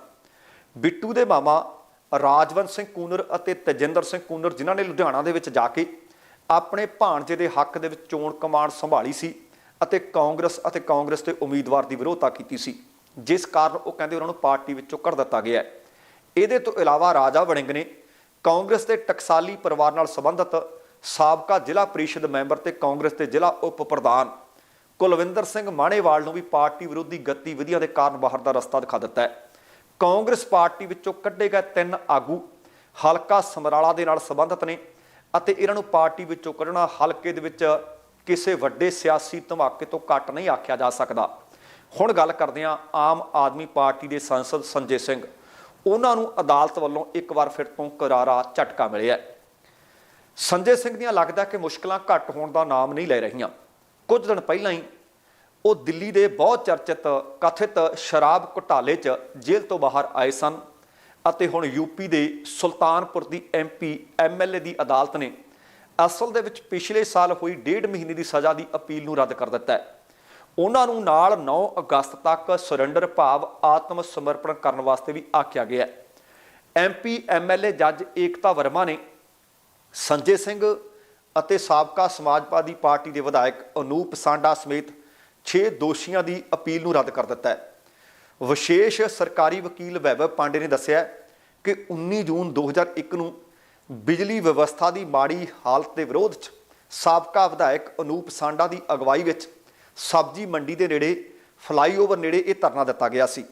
ਬਿੱਟੂ ਦੇ ਮਾਮਾ ਰਾਜਵੰਤ ਸਿੰਘ ਕੂਨਰ ਅਤੇ ਤੇਜਿੰਦਰ ਸਿੰਘ ਕੂਨਰ, ਜਿਨ੍ਹਾਂ ਨੇ ਲੁਧਿਆਣਾ ਦੇ ਵਿੱਚ ਜਾ ਕੇ ਆਪਣੇ ਭਾਣਜੇ ਦੇ ਹੱਕ ਦੇ ਵਿੱਚ ਚੋਣ ਕਮਾਂਡ ਸੰਭਾਲੀ ਸੀ ਅਤੇ ਕਾਂਗਰਸ ਅਤੇ ਕਾਂਗਰਸ ਦੇ ਉਮੀਦਵਾਰ ਦੀ ਵਿਰੋਧਤਾ ਕੀਤੀ ਸੀ, ਜਿਸ ਕਾਰਨ ਉਹ ਕਹਿੰਦੇ ਉਹਨਾਂ ਨੂੰ ਪਾਰਟੀ ਵਿੱਚੋਂ ਕੱਢ ਦਿੱਤਾ ਗਿਆ ਹੈ। ਇਹਦੇ ਤੋਂ ਇਲਾਵਾ ਰਾਜਾ ਵੜਿੰਗ ਨੇ ਕਾਂਗਰਸ ਦੇ ਟਕਸਾਲੀ ਪਰਿਵਾਰ ਨਾਲ ਸੰਬੰਧਿਤ ਸਾਬਕਾ ਜ਼ਿਲ੍ਹਾ ਪ੍ਰੀਸ਼ਦ ਮੈਂਬਰ ਤੇ ਕਾਂਗਰਸ ਦੇ ਜ਼ਿਲ੍ਹਾ ਉਪ ਪ੍ਰਧਾਨ ਕੁਲਵਿੰਦਰ ਸਿੰਘ ਮਾਣੇਵਾਲ ਨੂੰ ਵੀ ਪਾਰਟੀ ਵਿਰੋਧੀ ਗਤੀਵਿਧੀਆਂ ਦੇ ਕਾਰਨ ਬਾਹਰ ਦਾ ਰਸਤਾ ਦਿਖਾ ਦਿੱਤਾ ਹੈ। ਕਾਂਗਰਸ ਪਾਰਟੀ ਵਿੱਚੋਂ ਕੱਢੇ ਗਏ ਤਿੰਨ ਆਗੂ ਹਲਕਾ ਸਮਰਾਲਾ ਦੇ ਨਾਲ ਸੰਬੰਧਿਤ ਨੇ। ਅਤੇ ਇਹਨਾਂ ਨੂੰ ਪਾਰਟੀ ਵਿੱਚੋਂ ਕੱਢਣਾ ਹਲਕੇ ਦੇ ਵਿੱਚ ਕਿਸੇ ਵੱਡੇ ਸਿਆਸੀ ਧਮਾਕੇ ਤੋਂ ਘੱਟ ਨਹੀਂ ਆਖਿਆ ਜਾ ਸਕਦਾ। ਹੁਣ ਗੱਲ ਕਰਦੇ ਹਾਂ ਆਮ ਆਦਮੀ ਪਾਰਟੀ ਦੇ ਸੰਸਦ ਸੰਜੇ ਸਿੰਘ। ਉਹਨਾਂ ਨੂੰ ਅਦਾਲਤ ਵੱਲੋਂ ਇੱਕ ਵਾਰ ਫਿਰ ਤੋਂ ਕਰਾਰਾ ਝਟਕਾ ਮਿਲਿਆ ਸੰਜੇ ਸਿੰਘ ਦੀਆਂ ਲੱਗਦਾ ਕਿ ਮੁਸ਼ਕਲਾਂ ਘੱਟ ਹੋਣ ਦਾ ਨਾਮ ਨਹੀਂ ਲੈ ਰਹੀਆਂ। ਕੁਝ ਦਿਨ ਪਹਿਲਾਂ ਹੀ ਉਹ ਦਿੱਲੀ ਦੇ ਬਹੁਤ ਚਰਚਿਤ ਕਥਿਤ ਸ਼ਰਾਬ ਘੁਟਾਲੇ 'ਚ ਜੇਲ੍ਹ ਤੋਂ ਬਾਹਰ ਆਏ ਸਨ। ਅਤੇ ਹੁਣ ਯੂਪੀ ਦੇ ਸੁਲਤਾਨਪੁਰ ਦੀ ਐਮਪੀ ਐਮਐਲਏ ਦੀ ਅਦਾਲਤ ਨੇ ਅਸਲ ਦੇ ਵਿੱਚ ਪਿਛਲੇ ਸਾਲ ਹੋਈ ਡੇਢ ਮਹੀਨੇ ਦੀ ਸਜ਼ਾ ਦੀ ਅਪੀਲ ਨੂੰ ਰੱਦ ਕਰ ਦਿੱਤਾ ਹੈ। ਉਹਨਾਂ ਨੂੰ ਨਾਲ 9 ਅਗਸਤ ਤੱਕ ਸਰੈਂਡਰ ਭਾਵ ਆਤਮ ਸਮਰਪਣ ਕਰਨ ਵਾਸਤੇ ਵੀ ਆਖਿਆ ਗਿਆ ਹੈ। ਐਮਪੀ ਐਮਐਲਏ ਜੱਜ ਏਕਤਾ ਵਰਮਾ ਨੇ ਸੰਜੇ ਸਿੰਘ ਅਤੇ ਸਾਬਕਾ ਸਮਾਜਵਾਦੀ ਪਾਰਟੀ ਦੇ ਵਿਧਾਇਕ ਅਨੂਪ ਸਾਂਡਾ ਸਮੇਤ 6 ਦੋਸ਼ੀਆਂ ਦੀ ਅਪੀਲ ਨੂੰ ਰੱਦ ਕਰ ਦਿੱਤਾ ਹੈ। ਵਿਸ਼ੇਸ਼ ਸਰਕਾਰੀ ਵਕੀਲ ਵੈਭਵ ਪਾਂਡੇ ਨੇ ਦੱਸਿਆ ਕਿ 19 ਜੂਨ 2001 ਨੂੰ ਬਿਜਲੀ ਵਿਵਸਥਾ ਦੀ ਮਾੜੀ ਹਾਲਤ ਦੇ ਵਿਰੋਧ 'ਚ ਸਾਬਕਾ ਵਿਧਾਇਕ ਅਨੂਪ ਸਾਂਡਾ ਦੀ ਅਗਵਾਈ ਵਿੱਚ ਸਬਜ਼ੀ ਮੰਡੀ ਦੇ ਨੇੜੇ ਫਲਾਈਓਵਰ ਨੇੜੇ ਇਹ ਧਰਨਾ ਦਿੱਤਾ ਗਿਆ ਸੀ।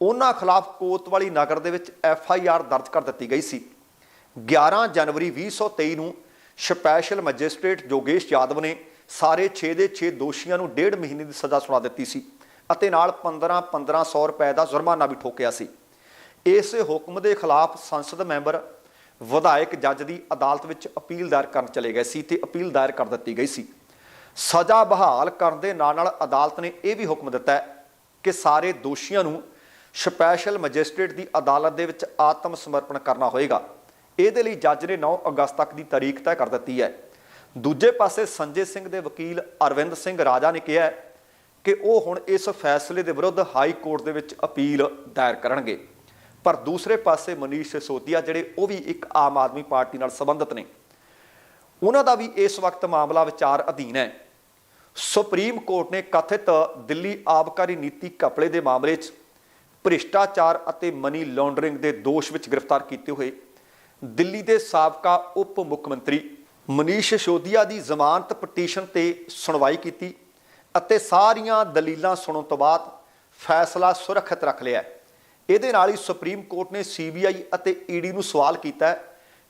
ਉਹਨਾਂ ਖਿਲਾਫ ਕੋਤਵਾਲੀ ਨਗਰ ਦੇ ਵਿੱਚ ਐਫ ਆਈ ਆਰ ਦਰਜ ਕਰ ਦਿੱਤੀ ਗਈ ਸੀ। 11 ਜਨਵਰੀ 2023 ਨੂੰ ਸਪੈਸ਼ਲ ਮੈਜਿਸਟ੍ਰੇਟ ਜੋਗੇਸ਼ ਯਾਦਵ ਨੇ ਸਾਰੇ 6 ਦੇ 6 ਦੋਸ਼ੀਆਂ ਨੂੰ ਡੇਢ ਮਹੀਨੇ ਦੀ ਸਜ਼ਾ ਸੁਣਾ ਦਿੱਤੀ ਸੀ। ਅਤੇ ਨਾਲ 15 1500 ਰੁਪਏ ਦਾ ਜੁਰਮਾਨਾ ਵੀ ਠੋਕਿਆ ਸੀ। ਇਸ ਹੁਕਮ ਦੇ ਖਿਲਾਫ ਸੰਸਦ ਮੈਂਬਰ, ਵਿਧਾਇਕ ਜੱਜ ਦੀ ਅਦਾਲਤ ਵਿੱਚ ਅਪੀਲ ਦਾਇਰ ਕਰਨ ਚਲੇ ਗਏ ਸੀ ਤੇ ਅਪੀਲ ਦਾਇਰ ਕਰ ਦਿੱਤੀ ਗਈ ਸੀ। ਸਜ਼ਾ ਬਹਾਲ ਕਰਨ ਦੇ ਨਾਲ ਨਾਲ ਅਦਾਲਤ ਨੇ ਇਹ ਵੀ ਹੁਕਮ ਦਿੱਤਾ ਕਿ ਸਾਰੇ ਦੋਸ਼ੀਆਂ ਨੂੰ ਸਪੈਸ਼ਲ ਮੈਜਿਸਟ੍ਰੇਟ ਦੀ ਅਦਾਲਤ ਦੇ ਵਿੱਚ ਆਤਮ ਸਮਰਪਣ ਕਰਨਾ ਹੋਏਗਾ। ਇਹਦੇ ਲਈ ਜੱਜ ਨੇ 9 ਅਗਸਤ ਤੱਕ ਦੀ ਤਾਰੀਖ ਤੈਅ ਕਰ ਦਿੱਤੀ ਹੈ। ਦੂਜੇ ਪਾਸੇ ਸੰਜੇ ਸਿੰਘ ਦੇ ਵਕੀਲ ਅਰਵਿੰਦ ਸਿੰਘ ਰਾਜਾ ਨੇ ਕਿਹਾ ਕਿ ਉਹ ਹੁਣ ਇਸ ਫੈਸਲੇ ਦੇ ਵਿਰੁੱਧ ਹਾਈ ਕੋਰਟ ਦੇ ਵਿੱਚ ਅਪੀਲ ਦਾਇਰ ਕਰਨਗੇ। ਪਰ ਦੂਸਰੇ ਪਾਸੇ ਮਨੀਸ਼ ਸਿਸੋਦੀਆ ਜਿਹੜੇ ਉਹ ਵੀ ਇੱਕ ਆਮ ਆਦਮੀ ਪਾਰਟੀ ਨਾਲ ਸੰਬੰਧਿਤ ਨੇ। ਉਹਨਾਂ ਦਾ ਵੀ ਇਸ ਵਕਤ ਮਾਮਲਾ ਵਿਚਾਰ ਅਧੀਨ ਹੈ। ਸੁਪਰੀਮ ਕੋਰਟ ਨੇ ਕਥਿਤ ਦਿੱਲੀ ਆਬਕਾਰੀ ਨੀਤੀ ਘਪਲੇ ਦੇ ਮਾਮਲੇ 'ਚ ਭ੍ਰਿਸ਼ਟਾਚਾਰ ਅਤੇ ਮਨੀ ਲਾਂਡਰਿੰਗ ਦੇ ਦੋਸ਼ ਵਿੱਚ ਗ੍ਰਿਫਤਾਰ ਕੀਤੇ ਹੋਏ ਦਿੱਲੀ ਦੇ ਸਾਬਕਾ ਉਪ ਮੁੱਖ ਮੰਤਰੀ ਮਨੀਸ਼ ਸਿਸੋਦੀਆ ਦੀ ਜ਼ਮਾਨਤ ਪਟੀਸ਼ਨ ਤੇ ਸੁਣਵਾਈ ਕੀਤੀ। ਅਤੇ ਸਾਰੀਆਂ ਦਲੀਲਾਂ ਸੁਣਨ ਤੋਂ ਬਾਅਦ ਫੈਸਲਾ ਸੁਰੱਖਿਅਤ ਰੱਖ ਲਿਆ ਇਹਦੇ ਨਾਲ ਹੀ ਸੁਪਰੀਮ ਕੋਰਟ ਨੇ ਸੀਬੀਆਈ ਅਤੇ ਈਡੀ ਨੂੰ ਸਵਾਲ ਕੀਤਾ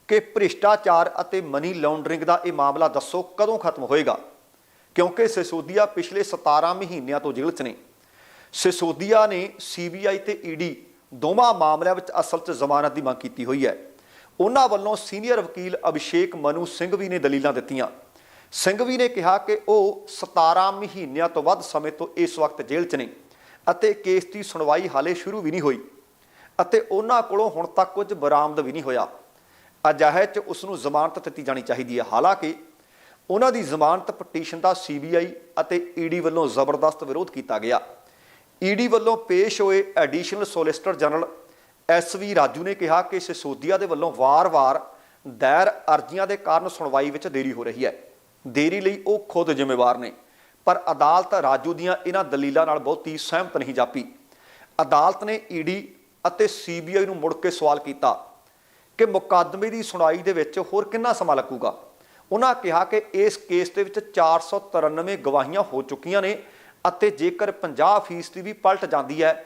ਕਿ ਭ੍ਰਿਸ਼ਟਾਚਾਰ ਅਤੇ ਮਨੀ ਲਾਂਡਰਿੰਗ ਦਾ ਇਹ ਮਾਮਲਾ ਦੱਸੋ ਕਦੋਂ ਖਤਮ ਹੋਏਗਾ? ਕਿਉਂਕਿ ਸਿਸੋਦੀਆ ਪਿਛਲੇ 17 ਮਹੀਨਿਆਂ ਤੋਂ ਜੇਲ੍ਹ 'ਚ ਨੇ। ਸਿਸੋਦੀਆ ਨੇ ਸੀਬੀਆਈ ਤੇ ਈਡੀ ਦੋਵਾਂ ਮਾਮਲਿਆਂ ਵਿੱਚ ਅਸਲ 'ਚ ਜ਼ਮਾਨਤ ਦੀ ਮੰਗ ਕੀਤੀ ਹੋਈ ਹੈ। ਉਹਨਾਂ ਵੱਲੋਂ ਸੀਨੀਅਰ ਵਕੀਲ ਅਭਿਸ਼ੇਕ ਮਨੂ ਸਿੰਘ ਵੀ ਨੇ ਦਲੀਲਾਂ ਦਿੱਤੀਆਂ। ਸਿੰਘਵੀ ਨੇ ਕਿਹਾ ਕਿ ਉਹ 17 ਮਹੀਨਿਆਂ ਤੋਂ ਵੱਧ ਸਮੇਂ ਤੋਂ ਇਸ ਵਕਤ ਜੇਲ੍ਹ 'ਚ ਨੇ ਅਤੇ ਕੇਸ ਦੀ ਸੁਣਵਾਈ ਹਾਲੇ ਸ਼ੁਰੂ ਵੀ ਨਹੀਂ ਹੋਈ ਅਤੇ ਉਹਨਾਂ ਕੋਲੋਂ ਹੁਣ ਤੱਕ ਕੁਝ ਬਰਾਮਦ ਵੀ ਨਹੀਂ ਹੋਇਆ। ਅਜਿਹੇ 'ਚ ਉਸ ਨੂੰ ਜ਼ਮਾਨਤ ਦਿੱਤੀ ਜਾਣੀ ਚਾਹੀਦੀ ਹੈ। ਹਾਲਾਂਕਿ ਉਹਨਾਂ ਦੀ ਜ਼ਮਾਨਤ ਪਟੀਸ਼ਨ ਦਾ ਸੀਬੀਆਈ ਅਤੇ ਈਡੀ ਵੱਲੋਂ ਜ਼ਬਰਦਸਤ ਵਿਰੋਧ ਕੀਤਾ ਗਿਆ। ਈਡੀ ਵੱਲੋਂ ਪੇਸ਼ ਹੋਏ additional solicitor general S V Raju ਨੇ ਕਿਹਾ ਕਿ ਸਿਸੋਦੀਆ ਦੇ ਵੱਲੋਂ ਵਾਰ-ਵਾਰ ਦਾਇਰ ਅਰਜ਼ੀਆਂ ਦੇ ਕਾਰਨ ਸੁਣਵਾਈ ਵਿੱਚ ਦੇਰੀ ਹੋ ਰਹੀ ਹੈ। ਦੇਰੀ ਲਈ ਉਹ ਖੁਦ ਜ਼ਿੰਮੇਵਾਰ ਨੇ। ਪਰ ਅਦਾਲਤ ਰਾਜੂ ਦੀਆਂ ਇਹਨਾਂ ਦਲੀਲਾਂ ਨਾਲ ਬਹੁਤੀ ਸਹਿਮਤ ਨਹੀਂ ਜਾਪੀ। ਅਦਾਲਤ ਨੇ ਈਡੀ ਅਤੇ ਸੀਬੀਆਈ ਨੂੰ ਮੁੜ ਕੇ ਸਵਾਲ ਕੀਤਾ ਕਿ ਮੁਕੱਦਮੇ ਦੀ ਸੁਣਾਈ ਦੇ ਵਿੱਚ ਹੋਰ ਕਿੰਨਾ ਸਮਾਂ ਲੱਗੂਗਾ? ਉਹਨਾਂ ਕਿਹਾ ਕਿ ਇਸ ਕੇਸ ਦੇ ਵਿੱਚ 493 ਗਵਾਹੀਆਂ ਹੋ ਚੁੱਕੀਆਂ ਨੇ ਅਤੇ ਜੇਕਰ 50% ਦੀ ਵੀ ਪਲਟ ਜਾਂਦੀ ਹੈ,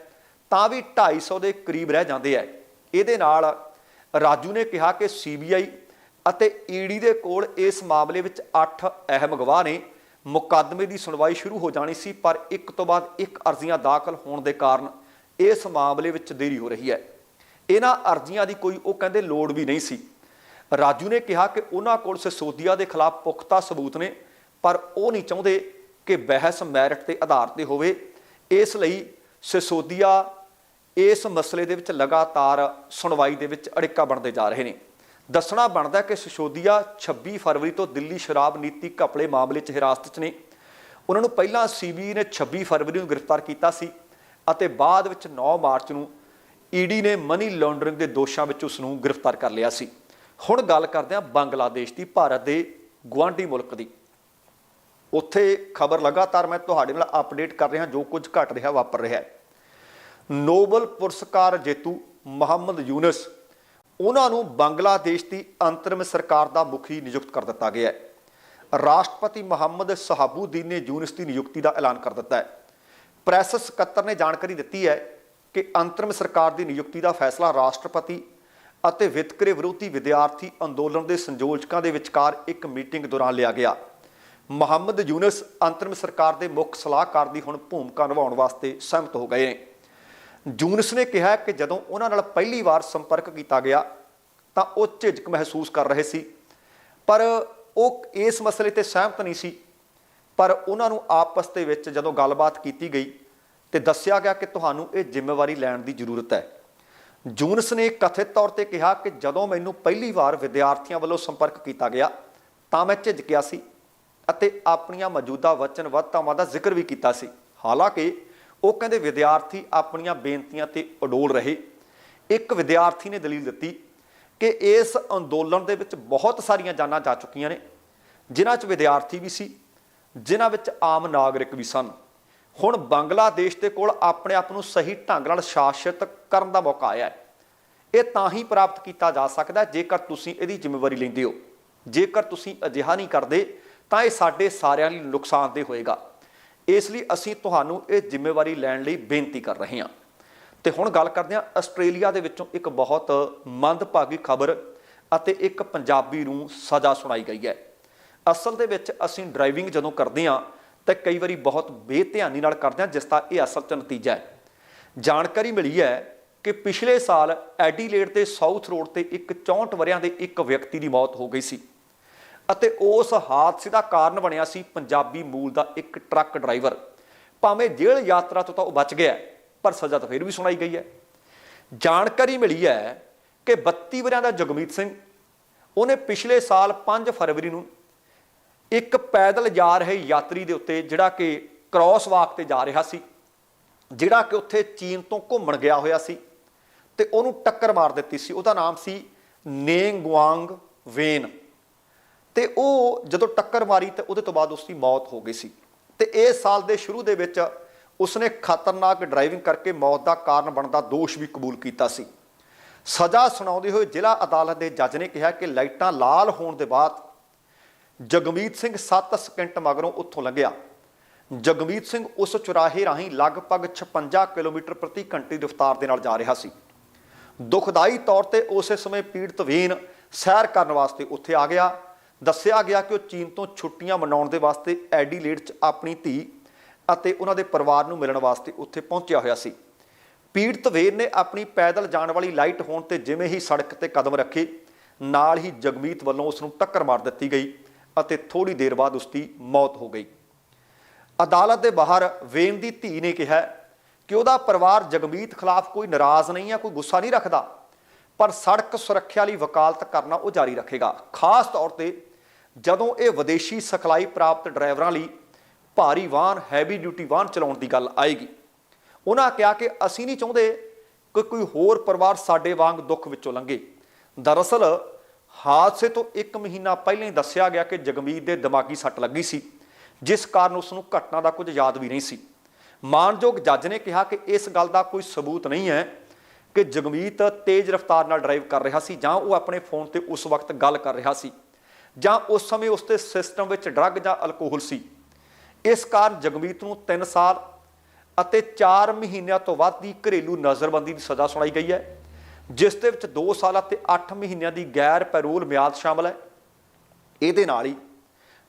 ਤਾਂ ਵੀ 250 ਦੇ ਕਰੀਬ ਰਹਿ ਜਾਂਦੇ ਹੈ। ਇਹਦੇ ਨਾਲ ਰਾਜੂ ਨੇ ਕਿਹਾ ਕਿ ਸੀਬੀਆਈ ਅਤੇ ਈਡੀ ਦੇ ਕੋਲ ਇਸ ਮਾਮਲੇ ਵਿੱਚ 8 ਅਹਿਮ ਗਵਾਹ ਨੇ। ਮੁਕੱਦਮੇ ਦੀ ਸੁਣਵਾਈ ਸ਼ੁਰੂ ਹੋ ਜਾਣੀ ਸੀ, ਪਰ ਇੱਕ ਤੋਂ ਬਾਅਦ ਇੱਕ ਅਰਜ਼ੀਆਂ ਦਾਖਲ ਹੋਣ ਦੇ ਕਾਰਨ ਇਸ ਮਾਮਲੇ ਵਿੱਚ ਦੇਰੀ ਹੋ ਰਹੀ ਹੈ। ਇਹਨਾਂ ਅਰਜ਼ੀਆਂ ਦੀ ਕੋਈ, ਉਹ ਕਹਿੰਦੇ, ਲੋੜ ਵੀ ਨਹੀਂ ਸੀ। ਰਾਜੂ ਨੇ ਕਿਹਾ ਕਿ ਉਹਨਾਂ ਕੋਲ ਸਿਸੋਦੀਆ ਦੇ ਖਿਲਾਫ ਪੁਖਤਾ ਸਬੂਤ ਨੇ, ਪਰ ਉਹ ਨਹੀਂ ਚਾਹੁੰਦੇ ਕਿ ਬਹਿਸ ਮੈਰਿਟ ਦੇ ਆਧਾਰ ਤੇ ਹੋਵੇ। ਇਸ ਲਈ ਸਿਸੋਦੀਆ ਇਸ ਮਸਲੇ ਦੇ ਵਿੱਚ ਲਗਾਤਾਰ ਸੁਣਵਾਈ ਦੇ ਵਿੱਚ ਅੜਿੱਕਾ ਬਣਦੇ ਜਾ ਰਹੇ ਨੇ। ਦੱਸਣਾ ਬਣਦਾ ਕਿ ਸਿਸੋਦੀਆ 26 ਫਰਵਰੀ ਤੋਂ ਦਿੱਲੀ ਸ਼ਰਾਬ ਨੀਤੀ ਘਪਲੇ ਮਾਮਲੇ 'ਚ ਹਿਰਾਸਤ 'ਚ ਨੇ। ਉਹਨਾਂ ਨੂੰ ਪਹਿਲਾਂ ਸੀਬੀ ਨੇ 26 ਫਰਵਰੀ ਨੂੰ ਗ੍ਰਿਫਤਾਰ ਕੀਤਾ ਸੀ ਅਤੇ ਬਾਅਦ ਵਿੱਚ 9 ਮਾਰਚ ਨੂੰ ਈਡੀ ਨੇ ਮਨੀ ਲਾਂਡਰਿੰਗ ਦੇ ਦੋਸ਼ਾਂ ਵਿੱਚ ਉਸ ਨੂੰ ਗ੍ਰਿਫਤਾਰ ਕਰ ਲਿਆ ਸੀ। ਹੁਣ ਗੱਲ ਕਰਦੇ ਹਾਂ ਬੰਗਲਾਦੇਸ਼ ਦੀ, ਭਾਰਤ ਦੇ ਗੁਆਂਢੀ ਮੁਲਕ ਦੀ। ਉੱਥੇ ਖਬਰ ਲਗਾਤਾਰ ਮੈਂ ਤੁਹਾਡੇ ਨਾਲ ਅਪਡੇਟ ਕਰ ਰਿਹਾ, ਜੋ ਕੁਝ ਘਟ ਰਿਹਾ, ਵਾਪਰ ਰਿਹਾ ਹੈ। ਨੋਬਲ ਪੁਰਸਕਾਰ ਜੇਤੂ ਮੁਹੰਮਦ ਯੂਨਸ ਉਹਨਾਂ ਨੂੰ ਬੰਗਲਾਦੇਸ਼ ਦੀ ਅੰਤਰਿਮ ਸਰਕਾਰ ਦਾ ਮੁਖੀ ਨਿਯੁਕਤ ਕਰ ਦਿੱਤਾ ਗਿਆ ਹੈ। ਰਾਸ਼ਟਰਪਤੀ ਮੁਹੰਮਦ ਸਹਾਬੂਦੀਨ ਨੇ ਯੂਨਿਸ ਦੀ ਨਿਯੁਕਤੀ ਦਾ ਐਲਾਨ ਕਰ ਦਿੱਤਾ ਹੈ। ਪ੍ਰੈਸ ਸਕੱਤਰ ਨੇ ਜਾਣਕਾਰੀ ਦਿੱਤੀ ਹੈ ਕਿ ਅੰਤਰਿਮ ਸਰਕਾਰ ਦੀ ਨਿਯੁਕਤੀ ਦਾ ਫੈਸਲਾ ਰਾਸ਼ਟਰਪਤੀ ਅਤੇ ਵਿਤਕਰੇ ਵਿਰੋਧੀ ਵਿਦਿਆਰਥੀ ਅੰਦੋਲਨ ਦੇ ਸੰਯੋਜਕਾਂ ਦੇ ਵਿਚਕਾਰ ਇੱਕ ਮੀਟਿੰਗ ਦੌਰਾਨ ਲਿਆ ਗਿਆ। ਮੁਹੰਮਦ ਯੂਨਸ ਅੰਤਰਿਮ ਸਰਕਾਰ ਦੇ ਮੁੱਖ ਸਲਾਹਕਾਰ ਦੀ ਹੁਣ ਭੂਮਿਕਾ ਨਿਭਾਉਣ ਵਾਸਤੇ ਸਹਿਮਤ ਹੋ ਗਏ ਨੇ। ਜੂਨਸ ਨੇ ਕਿਹਾ ਕਿ ਜਦੋਂ ਉਹਨਾਂ ਨਾਲ ਪਹਿਲੀ ਵਾਰ ਸੰਪਰਕ ਕੀਤਾ ਗਿਆ, ਤਾਂ ਉਹ ਝਿਜਕ ਮਹਿਸੂਸ ਕਰ ਰਹੇ ਸੀ। ਪਰ ਉਹ ਇਸ ਮਸਲੇ ਤੇ ਸਹਿਮਤ ਨਹੀਂ ਸੀ। ਪਰ ਉਹਨਾਂ ਨੂੰ ਆਪਸ ਦੇ ਵਿੱਚ ਜਦੋਂ ਗੱਲਬਾਤ ਕੀਤੀ ਗਈ ਤੇ ਦੱਸਿਆ ਗਿਆ ਕਿ ਤੁਹਾਨੂੰ ਇਹ ਜ਼ਿੰਮੇਵਾਰੀ ਲੈਣ ਦੀ ਜ਼ਰੂਰਤ ਹੈ। ਜੂਨਸ ਨੇ ਕਥਿਤ ਤੌਰ ਤੇ ਕਿਹਾ ਕਿ ਜਦੋਂ ਮੈਨੂੰ ਪਹਿਲੀ ਵਾਰ ਵਿਦਿਆਰਥੀਆਂ ਵੱਲੋਂ ਸੰਪਰਕ ਕੀਤਾ ਗਿਆ, ਤਾਂ ਮੈਂ ਝਿਜਕਿਆ ਸੀ ਅਤੇ ਆਪਣੀਆਂ ਮੌਜੂਦਾ ਵਚਨਬੱਧਤਾਵਾਂ ਦਾ ਜ਼ਿਕਰ ਵੀ ਕੀਤਾ ਸੀ। ਹਾਲਾਂਕਿ ਉਹ ਕਹਿੰਦੇ ਵਿਦਿਆਰਥੀ ਆਪਣੀਆਂ ਬੇਨਤੀਆਂ ਤੇ ਅਡੋਲ ਰਹੇ। ਇੱਕ ਵਿਦਿਆਰਥੀ ਨੇ ਦਲੀਲ ਦਿੱਤੀ ਕਿ ਇਸ ਅੰਦੋਲਨ ਦੇ ਵਿੱਚ ਬਹੁਤ ਸਾਰੀਆਂ ਜਾਨਾਂ ਜਾ ਚੁੱਕੀਆਂ ਨੇ, ਜਿਨ੍ਹਾਂ 'ਚ ਵਿਦਿਆਰਥੀ ਵੀ ਸੀ, ਜਿਨ੍ਹਾਂ ਵਿੱਚ ਆਮ ਨਾਗਰਿਕ ਵੀ ਸਨ। ਹੁਣ ਬੰਗਲਾਦੇਸ਼ ਦੇ ਕੋਲ ਆਪਣੇ ਆਪ ਨੂੰ ਸਹੀ ਢੰਗ ਨਾਲ ਸ਼ਾਸਿਤ ਕਰਨ ਦਾ ਮੌਕਾ ਆਇਆ ਹੈ। ਇਹ ਤਾਂ ਹੀ ਪ੍ਰਾਪਤ ਕੀਤਾ ਜਾ ਸਕਦਾ ਜੇਕਰ ਤੁਸੀਂ ਇਹਦੀ ਜ਼ਿੰਮੇਵਾਰੀ ਲੈਂਦੇ ਹੋ। ਜੇਕਰ ਤੁਸੀਂ ਅਜਿਹਾ ਨਹੀਂ ਕਰਦੇ, ਤਾਂ ਇਹ ਸਾਡੇ ਸਾਰਿਆਂ ਲਈ ਨੁਕਸਾਨਦੇਹ ਹੋਏਗਾ। ਇਸ ਲਈ ਅਸੀਂ ਤੁਹਾਨੂੰ ਇਹ ਜ਼ਿੰਮੇਵਾਰੀ ਲੈਣ ਲਈ ਬੇਨਤੀ ਕਰ ਰਹੇ ਹਾਂ। ਤੇ ਹੁਣ ਗੱਲ ਕਰਦੇ ਹਾਂ ਆਸਟ੍ਰੇਲੀਆ ਦੇ ਵਿੱਚੋਂ ਇੱਕ ਬਹੁਤ ਮੰਦਭਾਗੀ ਖਬਰ ਅਤੇ ਇੱਕ ਪੰਜਾਬੀ ਨੂੰ ਸਜ਼ਾ ਸੁਣਾਈ ਗਈ ਹੈ। ਅਸਲ ਦੇ ਵਿੱਚ ਅਸੀਂ ਡਰਾਈਵਿੰਗ ਜਦੋਂ ਕਰਦੇ ਹਾਂ, ਤਾਂ ਕਈ ਵਾਰੀ ਬਹੁਤ ਬੇਧਿਆਨੀ ਨਾਲ ਕਰਦੇ ਹਾਂ, ਜਿਸ ਦਾ ਇਹ ਅਸਲ 'ਚ ਨਤੀਜਾ ਹੈ। ਜਾਣਕਾਰੀ ਮਿਲੀ ਹੈ ਕਿ ਪਿਛਲੇ ਸਾਲ ਐਡੀਲੇਡ ਦੇ ਸਾਊਥ ਰੋਡ ਤੇ ਇੱਕ 64 ਵਰਿਆਂ ਦੇ ਇੱਕ ਵਿਅਕਤੀ ਦੀ ਮੌਤ ਹੋ ਗਈ ਸੀ। ਅਤੇ ਉਸ ਹਾਦਸੇ ਦਾ ਕਾਰਨ ਬਣਿਆ ਸੀ ਪੰਜਾਬੀ ਮੂਲ ਦਾ ਇੱਕ ਟਰੱਕ ਡਰਾਈਵਰ। ਭਾਵੇਂ ਜੇਲ੍ਹ ਯਾਤਰਾ ਤੋਂ ਤਾਂ ਉਹ ਬਚ ਗਿਆ, ਪਰ ਸਜ਼ਾ ਤਾਂ ਫਿਰ ਵੀ ਸੁਣਾਈ ਗਈ ਹੈ। ਜਾਣਕਾਰੀ ਮਿਲੀ ਹੈ ਕਿ 32 ਵਰਿਆਂ ਦਾ ਜਗਮੀਤ ਸਿੰਘ, ਉਹਨੇ ਪਿਛਲੇ ਸਾਲ 5 ਫਰਵਰੀ ਨੂੰ ਇੱਕ ਪੈਦਲ ਜਾ ਰਹੇ ਯਾਤਰੀ ਦੇ ਉੱਤੇ ਜਿਹੜਾ ਕਿ ਕ੍ਰਾਸ ਵਾਕ ਤੇ ਜਾ ਰਿਹਾ ਸੀ, ਜਿਹੜਾ ਕਿ ਉੱਥੇ ਚੀਨ ਤੋਂ ਘੁੰਮਣ ਗਿਆ ਹੋਇਆ ਸੀ ਤੇ ਉਹਨੂੰ ਟੱਕਰ ਮਾਰ ਦਿੱਤੀ ਸੀ। ਉਹਦਾ ਨਾਮ ਸੀ ਨੇਂਗਵਾਂਗ ਵੇਨ। ਤੇ ਉਹ ਜਦੋਂ ਟੱਕਰ ਮਾਰੀ ਤੇ ਉਹਦੇ ਤੋਂ ਬਾਅਦ ਉਸ ਦੀ ਮੌਤ ਹੋ ਗਈ ਸੀ। ਤੇ ਇਸ ਸਾਲ ਦੇ ਸ਼ੁਰੂ ਦੇ ਵਿੱਚ ਉਸਨੇ ਖਤਰਨਾਕ ਡਰਾਈਵਿੰਗ ਕਰਕੇ ਮੌਤ ਦਾ ਕਾਰਨ ਬਣਦਾ ਦੋਸ਼ ਵੀ ਕਬੂਲ ਕੀਤਾ ਸੀ। ਸਜ਼ਾ ਸੁਣਾਉਂਦੇ ਹੋਏ ਜ਼ਿਲ੍ਹਾ ਅਦਾਲਤ ਦੇ ਜੱਜ ਨੇ ਕਿਹਾ ਕਿ ਲਾਈਟਾਂ ਲਾਲ ਹੋਣ ਦੇ ਬਾਅਦ ਜਗਮੀਤ ਸਿੰਘ 7 ਸਕਿੰਟ ਮਗਰੋਂ ਉੱਥੋਂ ਲੰਘਿਆ। ਜਗਮੀਤ ਸਿੰਘ ਉਸ ਚੁਰਾਹੇ ਰਾਹੀਂ ਲਗਭਗ 56 ਕਿਲੋਮੀਟਰ ਪ੍ਰਤੀ ਘੰਟੇ ਦੀ ਰਫ਼ਤਾਰ ਦੇ ਨਾਲ ਜਾ ਰਿਹਾ ਸੀ। ਦੁਖਦਾਈ ਤੌਰ ਤੇ ਉਸੇ ਸਮੇਂ ਪੀੜਤ ਵੀਨ ਸੈਰ ਕਰਨ ਵਾਸਤੇ ਉੱਥੇ ਆ ਗਿਆ। ਦੱਸਿਆ ਗਿਆ ਕਿ ਉਹ ਚੀਨ ਤੋਂ ਛੁੱਟੀਆਂ ਮਨਾਉਣ ਦੇ ਵਾਸਤੇ ਐਡੀਲੇਡ 'ਚ ਆਪਣੀ ਧੀ ਅਤੇ ਉਹਨਾਂ ਦੇ ਪਰਿਵਾਰ ਨੂੰ ਮਿਲਣ ਵਾਸਤੇ ਉੱਥੇ ਪਹੁੰਚਿਆ ਹੋਇਆ ਸੀ। ਪੀੜਤ ਵੀਰ ਨੇ ਆਪਣੀ ਪੈਦਲ ਜਾਣ ਵਾਲੀ ਲਾਈਟ ਹੋਣ ਤੇ ਜਿਵੇਂ ਹੀ ਸੜਕ ਤੇ ਕਦਮ ਰੱਖੇ, ਨਾਲ ਹੀ ਜਗਮੀਤ ਵੱਲੋਂ ਉਸ ਨੂੰ ਟੱਕਰ ਮਾਰ ਦਿੱਤੀ ਗਈ ਅਤੇ ਥੋੜੀ ਦੇਰ ਬਾਅਦ ਉਸ ਦੀ ਮੌਤ ਹੋ ਗਈ। ਅਦਾਲਤ ਦੇ ਬਾਹਰ ਵੇਨ ਦੀ ਧੀ ਨੇ ਕਿਹਾ ਕਿ ਉਹਦਾ ਪਰਿਵਾਰ ਜਗਮੀਤ ਖਿਲਾਫ ਕੋਈ ਨਾਰਾਜ਼ ਨਹੀਂ ਹੈ ਕੋਈ ਗੁੱਸਾ ਨਹੀਂ ਰੱਖਦਾ, ਪਰ ਸੜਕ ਸੁਰੱਖਿਆ ਲਈ ਵਕਾਲਤ ਕਰਨਾ ਉਹ ਜਾਰੀ ਰੱਖੇਗਾ। ਖਾਸ ਤੌਰ ਤੇ ਜਦੋਂ ਇਹ ਵਿਦੇਸ਼ੀ ਸਿਖਲਾਈ ਪ੍ਰਾਪਤ ਡਰਾਈਵਰਾਂ ਲਈ ਭਾਰੀ ਵਾਹਨ ਹੈਵੀ ਡਿਊਟੀ ਵਾਹਨ ਚਲਾਉਣ ਦੀ ਗੱਲ ਆਏਗੀ। ਉਹਨਾਂ ਕਿਹਾ ਕਿ ਅਸੀਂ ਨਹੀਂ ਚਾਹੁੰਦੇ ਕਿ ਕੋਈ ਹੋਰ ਪਰਿਵਾਰ ਸਾਡੇ ਵਾਂਗ ਦੁੱਖ ਵਿੱਚੋਂ ਲੰਘੇ। ਦਰਅਸਲ, ਹਾਦਸੇ ਤੋਂ 1 ਮਹੀਨਾ ਪਹਿਲਾਂ ਹੀ ਦੱਸਿਆ ਗਿਆ ਕਿ ਜਗਮੀਤ ਦੇ ਦਿਮਾਗੀ ਸੱਟ ਲੱਗੀ ਸੀ, ਜਿਸ ਕਾਰਨ ਉਸ ਨੂੰ ਘਟਨਾ ਦਾ ਕੁਝ ਯਾਦ ਵੀ ਨਹੀਂ ਸੀ। ਮਾਨਯੋਗ ਜੱਜ ਨੇ ਕਿਹਾ ਕਿ ਇਸ ਗੱਲ ਦਾ ਕੋਈ ਸਬੂਤ ਨਹੀਂ ਹੈ ਕਿ ਜਗਮੀਤ ਤੇਜ਼ ਰਫ਼ਤਾਰ ਨਾਲ ਡਰਾਈਵ ਕਰ ਰਿਹਾ ਸੀ ਜਾਂ ਉਹ ਆਪਣੇ ਫੋਨ ਤੇ ਉਸ ਵਕਤ ਗੱਲ ਕਰ ਰਿਹਾ ਸੀ। ਜਾਂ ਉਸ ਸਮੇਂ ਉਸ ਦੇ ਸਿਸਟਮ ਵਿੱਚ ਡਰੱਗ ਜਾਂ ਅਲਕੋਹਲ ਸੀ। ਇਸ ਕਾਰਨ ਜਗਮੀਤ ਨੂੰ 3 ਸਾਲ ਅਤੇ 4 ਮਹੀਨਿਆਂ ਤੋਂ ਵੱਧ ਦੀ ਘਰੇਲੂ ਨਜ਼ਰਬੰਦੀ ਦੀ ਸਜ਼ਾ ਸੁਣਾਈ ਗਈ ਹੈ, ਜਿਸ ਦੇ ਵਿੱਚ 2 ਸਾਲ ਅਤੇ 8 ਮਹੀਨਿਆਂ ਦੀ ਗੈਰ ਪੈਰੋਲ ਮਿਆਦ ਸ਼ਾਮਲ ਹੈ। ਇਹਦੇ ਨਾਲ ਹੀ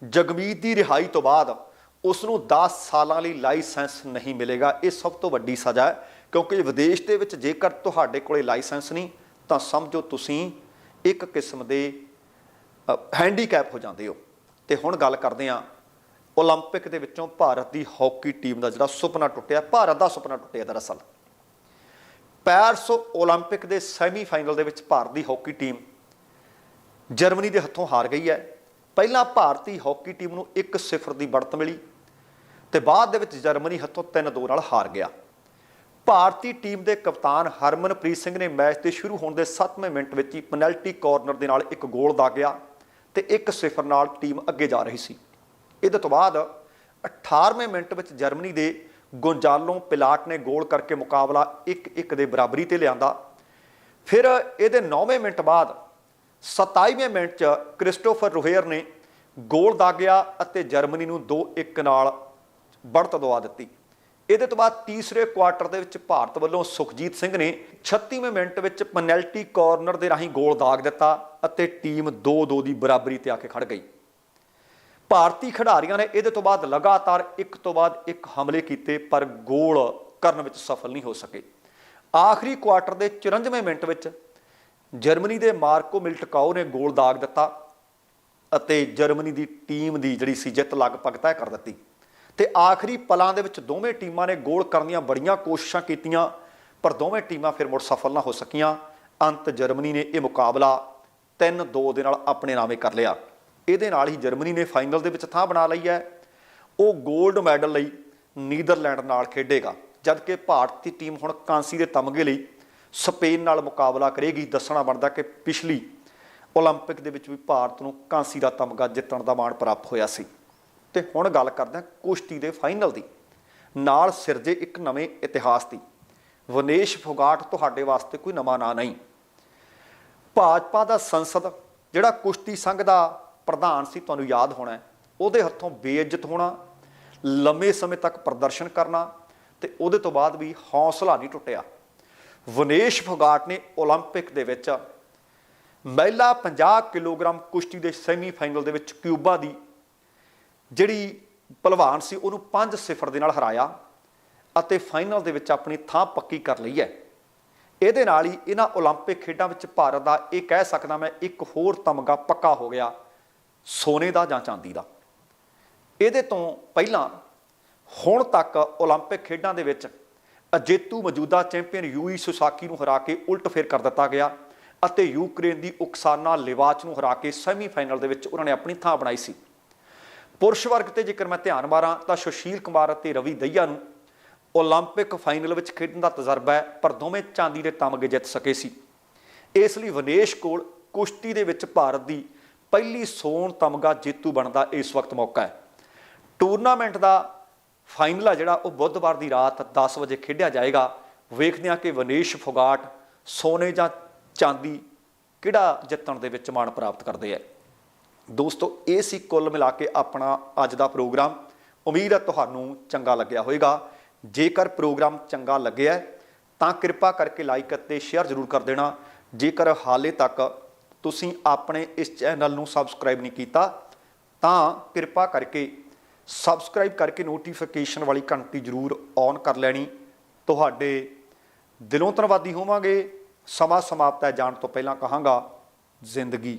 ਜਗਮੀਤ ਦੀ ਰਿਹਾਈ ਤੋਂ ਬਾਅਦ ਉਸ ਨੂੰ 10 ਸਾਲਾਂ ਲਈ ਲਾਇਸੈਂਸ ਨਹੀਂ ਮਿਲੇਗਾ। ਇਹ ਸਭ ਤੋਂ ਵੱਡੀ ਸਜ਼ਾ ਹੈ, ਕਿਉਂਕਿ ਵਿਦੇਸ਼ ਦੇ ਵਿੱਚ ਜੇਕਰ ਤੁਹਾਡੇ ਕੋਲੇ ਲਾਇਸੈਂਸ ਨਹੀਂ, ਤਾਂ ਸਮਝੋ ਤੁਸੀਂ ਇੱਕ ਕਿਸਮ ਦੇ ਹੈਂਡੀਕੈਪ ਹੋ ਜਾਂਦੇ ਹੋ ਤੇ ਹੁਣ ਗੱਲ ਕਰਦੇ ਹਾਂ 올림픽 ਦੇ ਵਿੱਚੋਂ ਭਾਰਤ ਦੀ ਹਾਕੀ ਟੀਮ ਦਾ ਜਿਹੜਾ ਸੁਪਨਾ ਟੁੱਟਿਆ ਭਾਰਤ ਦਾ ਸੁਪਨਾ ਟੁੱਟਿਆ ਦਰਅਸਲ ਪੈਰਿਸ 올림픽 ਦੇ ਸੈਮੀਫਾਈਨਲ ਦੇ ਵਿੱਚ ਭਾਰਤ ਦੀ ਹਾਕੀ ਟੀਮ ਜਰਮਨੀ ਦੇ ਹੱਥੋਂ ਹਾਰ ਗਈ ਹੈ ਪਹਿਲਾਂ ਭਾਰਤੀ ਹਾਕੀ ਟੀਮ ਨੂੰ 1-0 ਦੀ ਬੜਤ ਮਿਲੀ ਤੇ ਬਾਅਦ ਦੇ ਵਿੱਚ ਜਰਮਨੀ ਹੱਥੋਂ 3-2 ਨਾਲ ਹਾਰ ਗਿਆ ਭਾਰਤੀ ਟੀਮ ਦੇ ਕਪਤਾਨ ਹਰਮਨਪ੍ਰੀਤ ਸਿੰਘ ਨੇ ਮੈਚ ਦੇ ਸ਼ੁਰੂ ਹੋਣ ਦੇ 7ਵੇਂ ਮਿੰਟ ਵਿੱਚ ਹੀ ਪੈਨਲਟੀ ਕਾਰਨਰ ਦੇ ਨਾਲ ਇੱਕ ਗੋਲ ਦਾਗਿਆ ਤੇ 1-0 ਨਾਲ ਟੀਮ ਅੱਗੇ ਜਾ ਰਹੀ ਸੀ। ਇਹਦੇ ਤੋਂ ਬਾਅਦ 18ਵੇਂ ਮਿੰਟ ਵਿੱਚ ਜਰਮਨੀ ਦੇ ਗੋਂਜਾਲੋ ਪਿਲਾਟ ਨੇ ਗੋਲ ਕਰਕੇ ਮੁਕਾਬਲਾ 1-1 ਦੇ ਬਰਾਬਰੀ ਤੇ ਲਿਆਂਦਾ। ਫਿਰ ਇਹਦੇ 9ਵੇਂ ਮਿੰਟ ਬਾਅਦ 27ਵੇਂ ਮਿੰਟ 'ਚ ਕ੍ਰਿਸਟੋਫਰ ਰੋਹੇਅਰ ਨੇ ਗੋਲ ਦਾਗਿਆ ਅਤੇ ਜਰਮਨੀ ਨੂੰ 2-1 ਨਾਲ ਬੜਤ ਦਵਾ ਦਿੱਤੀ। ਇਹਦੇ ਤੋਂ ਬਾਅਦ ਤੀਸਰੇ ਕੁਆਰਟਰ ਦੇ ਵਿੱਚ ਭਾਰਤ ਵੱਲੋਂ ਸੁਖਜੀਤ ਸਿੰਘ ਨੇ 36ਵੇਂ ਮਿੰਟ ਵਿੱਚ ਪੈਨਲਟੀ ਕਾਰਨਰ ਦੇ ਰਾਹੀਂ ਗੋਲ ਦਾਗ ਦਿੱਤਾ ਅਤੇ ਟੀਮ 2-2 ਦੀ ਬਰਾਬਰੀ ਤੇ ਆ ਕੇ ਖੜ ਗਈ। ਭਾਰਤੀ ਖਿਡਾਰੀਆਂ ਨੇ ਇਹਦੇ ਤੋਂ ਬਾਅਦ ਲਗਾਤਾਰ ਇੱਕ ਤੋਂ ਬਾਅਦ ਇੱਕ ਹਮਲੇ ਕੀਤੇ, ਪਰ ਗੋਲ ਕਰਨ ਵਿੱਚ ਸਫਲ ਨਹੀਂ ਹੋ ਸਕੇ। ਆਖਰੀ ਕੁਆਰਟਰ ਦੇ 94ਵੇਂ ਮਿੰਟ ਵਿੱਚ ਜਰਮਨੀ ਦੇ ਮਾਰਕੋ ਮਿਲਟਕਾਓ ਨੇ ਗੋਲ ਦਾਗ ਦਿੱਤਾ ਅਤੇ ਜਰਮਨੀ ਦੀ ਟੀਮ ਦੀ ਜਿਹੜੀ ਸੀ ਜਿੱਤ ਲਗਭਗ ਤੈਅ ਕਰ ਦਿੱਤੀ। ਤੇ ਆਖਰੀ ਪਲਾਂ ਦੇ ਵਿੱਚ ਦੋਵੇਂ ਟੀਮਾਂ ਨੇ ਗੋਲ ਕਰਨ ਦੀਆਂ ਬੜੀਆਂ ਕੋਸ਼ਿਸ਼ਾਂ ਕੀਤੀਆਂ, ਪਰ ਦੋਵੇਂ ਟੀਮਾਂ ਫਿਰ ਮੁੜ ਸਫਲ ਨਾ ਹੋ ਸਕੀਆਂ। ਅੰਤ ਜਰਮਨੀ ਨੇ ਇਹ ਮੁਕਾਬਲਾ 3-2 ਦੇ ਨਾਲ ਆਪਣੇ ਨਾਮੇ ਕਰ ਲਿਆ। ਇਹਦੇ ਨਾਲ ਹੀ ਜਰਮਨੀ ਨੇ ਫਾਈਨਲ ਦੇ ਵਿੱਚ ਥਾਂ ਬਣਾ ਲਈ ਹੈ। ਉਹ 골ਡ ਮੈਡਲ ਲਈ ਨੀਦਰਲੈਂਡ ਨਾਲ ਖੇਡੇਗਾ, ਜਦਕਿ ਭਾਰਤੀ ਟੀਮ ਹੁਣ ਕਾਂਸੀ ਦੇ ਤਮਗੇ ਲਈ ਸਪੇਨ ਨਾਲ ਮੁਕਾਬਲਾ ਕਰੇਗੀ। ਦੱਸਣਾ ਬਣਦਾ ਕਿ ਪਿਛਲੀ 올림픽 ਦੇ ਵਿੱਚ ਵੀ ਭਾਰਤ ਨੂੰ ਕਾਂਸੀ ਦਾ ਤਮਗਾ ਜਿੱਤਣ ਦਾ ਮਾਣ ਪ੍ਰਾਪਤ ਹੋਇਆ ਸੀ। ਤੇ ਹੁਣ ਗੱਲ ਕਰਦੇ ਹਾਂ ਕੁਸ਼ਤੀ ਦੇ ਫਾਈਨਲ ਦੀ ਨਾਲ ਸਿਰਜੇ ਇੱਕ ਨਵੇਂ ਇਤਿਹਾਸ ਦੀ ਵਨੇਸ਼ ਫੋਗਾਟ ਤੁਹਾਡੇ ਵਾਸਤੇ ਕੋਈ ਨਵਾਂ ਨਾਂ ਨਹੀਂ ਭਾਜਪਾ ਦਾ ਸੰਸਦ ਜਿਹੜਾ ਕੁਸ਼ਤੀ ਸੰਘ ਦਾ ਪ੍ਰਧਾਨ ਸੀ ਤੁਹਾਨੂੰ ਯਾਦ ਹੋਣਾ ਹੈ, ਉਹਦੇ ਹੱਥੋਂ ਬੇਇੱਜ਼ਤ ਹੋਣਾ ਲੰਮੇ ਸਮੇਂ ਤੱਕ ਪ੍ਰਦਰਸ਼ਨ ਕਰਨਾ ਤੇ ਉਹਦੇ ਤੋਂ ਬਾਅਦ ਵੀ ਹੌਸਲਾ ਨਹੀਂ ਟੁੱਟਿਆ ਵਨੇਸ਼ ਫੋਗਾਟ ਨੇ 올림픽 ਦੇ ਵਿੱਚ ਮਹਿਲਾ 50 ਕਿਲੋਗ੍ਰਾਮ ਕੁਸ਼ਤੀ ਦੇ ਸੈਮੀਫਾਈਨਲ ਦੇ ਵਿੱਚ ਕਿਊਬਾ ਦੀ ਜਿਹੜੀ ਪਹਿਲਵਾਨ ਸੀ ਉਹਨੂੰ 5-0 ਦੇ ਨਾਲ ਹਰਾਇਆ ਅਤੇ ਫਾਈਨਲ ਦੇ ਵਿੱਚ ਆਪਣੀ ਥਾਂ ਪੱਕੀ ਕਰ ਲਈ ਹੈ ਇਹਦੇ ਨਾਲ ਹੀ ਇਹਨਾਂ 올림픽 ਖੇਡਾਂ ਵਿੱਚ ਭਾਰਤ ਦਾ ਇਹ ਕਹਿ ਸਕਦਾ ਮੈਂ ਇੱਕ ਹੋਰ ਤਮਗਾ ਪੱਕਾ ਹੋ ਗਿਆ ਸੋਨੇ ਦਾ ਜਾਂ ਚਾਂਦੀ ਦਾ ਇਹਦੇ ਤੋਂ ਪਹਿਲਾਂ ਹੁਣ ਤੱਕ 올림픽 ਖੇਡਾਂ ਦੇ ਵਿੱਚ ਅਜੇਤੂ ਮੌਜੂਦਾ ਚੈਂਪੀਅਨ ਯੂਈ ਸੁਸਾਕੀ ਨੂੰ ਹਰਾ ਕੇ ਉਲਟ ਫੇਰ ਕਰ ਦਿੱਤਾ ਗਿਆ ਅਤੇ ਯੂਕਰੇਨ ਦੀ ਉਕਸਾਨਾ ਲਿਵਾਚ ਨੂੰ ਹਰਾ ਕੇ ਸੈਮੀਫਾਈਨਲ ਦੇ ਵਿੱਚ ਉਹਨਾਂ ਨੇ ਆਪਣੀ ਥਾਂ ਬਣਾਈ ਸੀ ਪੁਰਸ਼ ਵਰਗ ਤੇ ਜੇਕਰ ਮੈਂ ਧਿਆਨ ਮਾਰਾਂ ਤਾਂ ਸੁਸ਼ੀਲ ਕੁਮਾਰ ਅਤੇ ਰਵੀ ਦਈਆ ਨੂੰ 올림픽 ਫਾਈਨਲ ਵਿੱਚ ਖੇਡਣ ਦਾ ਤਜਰਬਾ ਹੈ ਪਰ ਦੋਵੇਂ ਚਾਂਦੀ ਦੇ ਤਮਗੇ ਜਿੱਤ ਸਕੇ ਸੀ ਇਸ ਲਈ ਵਿਨੇਸ਼ ਕੋਲ ਕੁਸ਼ਤੀ ਦੇ ਵਿੱਚ ਭਾਰਤ ਦੀ ਪਹਿਲੀ ਸੋਨ ਤਮਗਾ ਜੇਤੂ ਬਣਦਾ ਇਸ ਵਕਤ ਮੌਕਾ ਹੈ ਟੂਰਨਾਮੈਂਟ ਦਾ ਫਾਈਨਲ ਆ ਜਿਹੜਾ ਉਹ ਬੁੱਧਵਾਰ ਦੀ ਰਾਤ 10 ਵਜੇ ਖੇਡਿਆ ਜਾਏਗਾ ਵੇਖਦੇ ਹਾਂ ਕਿ ਵਿਨੇਸ਼ ਫੋਗਾਟ ਸੋਨੇ ਜਾਂ ਚਾਂਦੀ ਕਿਹੜਾ ਜਿੱਤਣ ਦੇ ਵਿੱਚ ਮਾਣ ਪ੍ਰਾਪਤ ਕਰਦੇ ਆ ਦੋਸਤੋ, ਇਹ ਸੀ ਕੁੱਲ ਮਿਲਾ ਕੇ ਆਪਣਾ ਅੱਜ ਦਾ ਪ੍ਰੋਗਰਾਮ। ਉਮੀਦ ਹੈ ਤੁਹਾਨੂੰ ਚੰਗਾ ਲੱਗਿਆ ਹੋਵੇਗਾ। ਜੇਕਰ ਪ੍ਰੋਗਰਾਮ ਚੰਗਾ ਲੱਗਿਆ ਤਾਂ ਕਿਰਪਾ ਕਰਕੇ ਲਾਈਕ ਅਤੇ ਸ਼ੇਅਰ ਜ਼ਰੂਰ ਕਰ ਦੇਣਾ। ਜੇਕਰ ਹਾਲੇ ਤੱਕ ਤੁਸੀਂ ਆਪਣੇ ਇਸ ਚੈਨਲ ਨੂੰ ਸਬਸਕ੍ਰਾਈਬ ਨਹੀਂ ਕੀਤਾ, ਤਾਂ ਕਿਰਪਾ ਕਰਕੇ ਸਬਸਕ੍ਰਾਈਬ ਕਰਕੇ ਨੋਟੀਫਿਕੇਸ਼ਨ ਵਾਲੀ ਘੰਟੀ ਜ਼ਰੂਰ ਔਨ ਕਰ ਲੈਣੀ। ਤੁਹਾਡੇ ਦਿਲੋਂ ਧੰਨਵਾਦੀ ਹੋਵਾਂਗੇ। ਸਮਾਂ ਸਮਾਪਤ ਹੈ, ਜਾਣ ਤੋਂ ਪਹਿਲਾਂ ਕਹਾਂਗਾ, ਜ਼ਿੰਦਗੀ।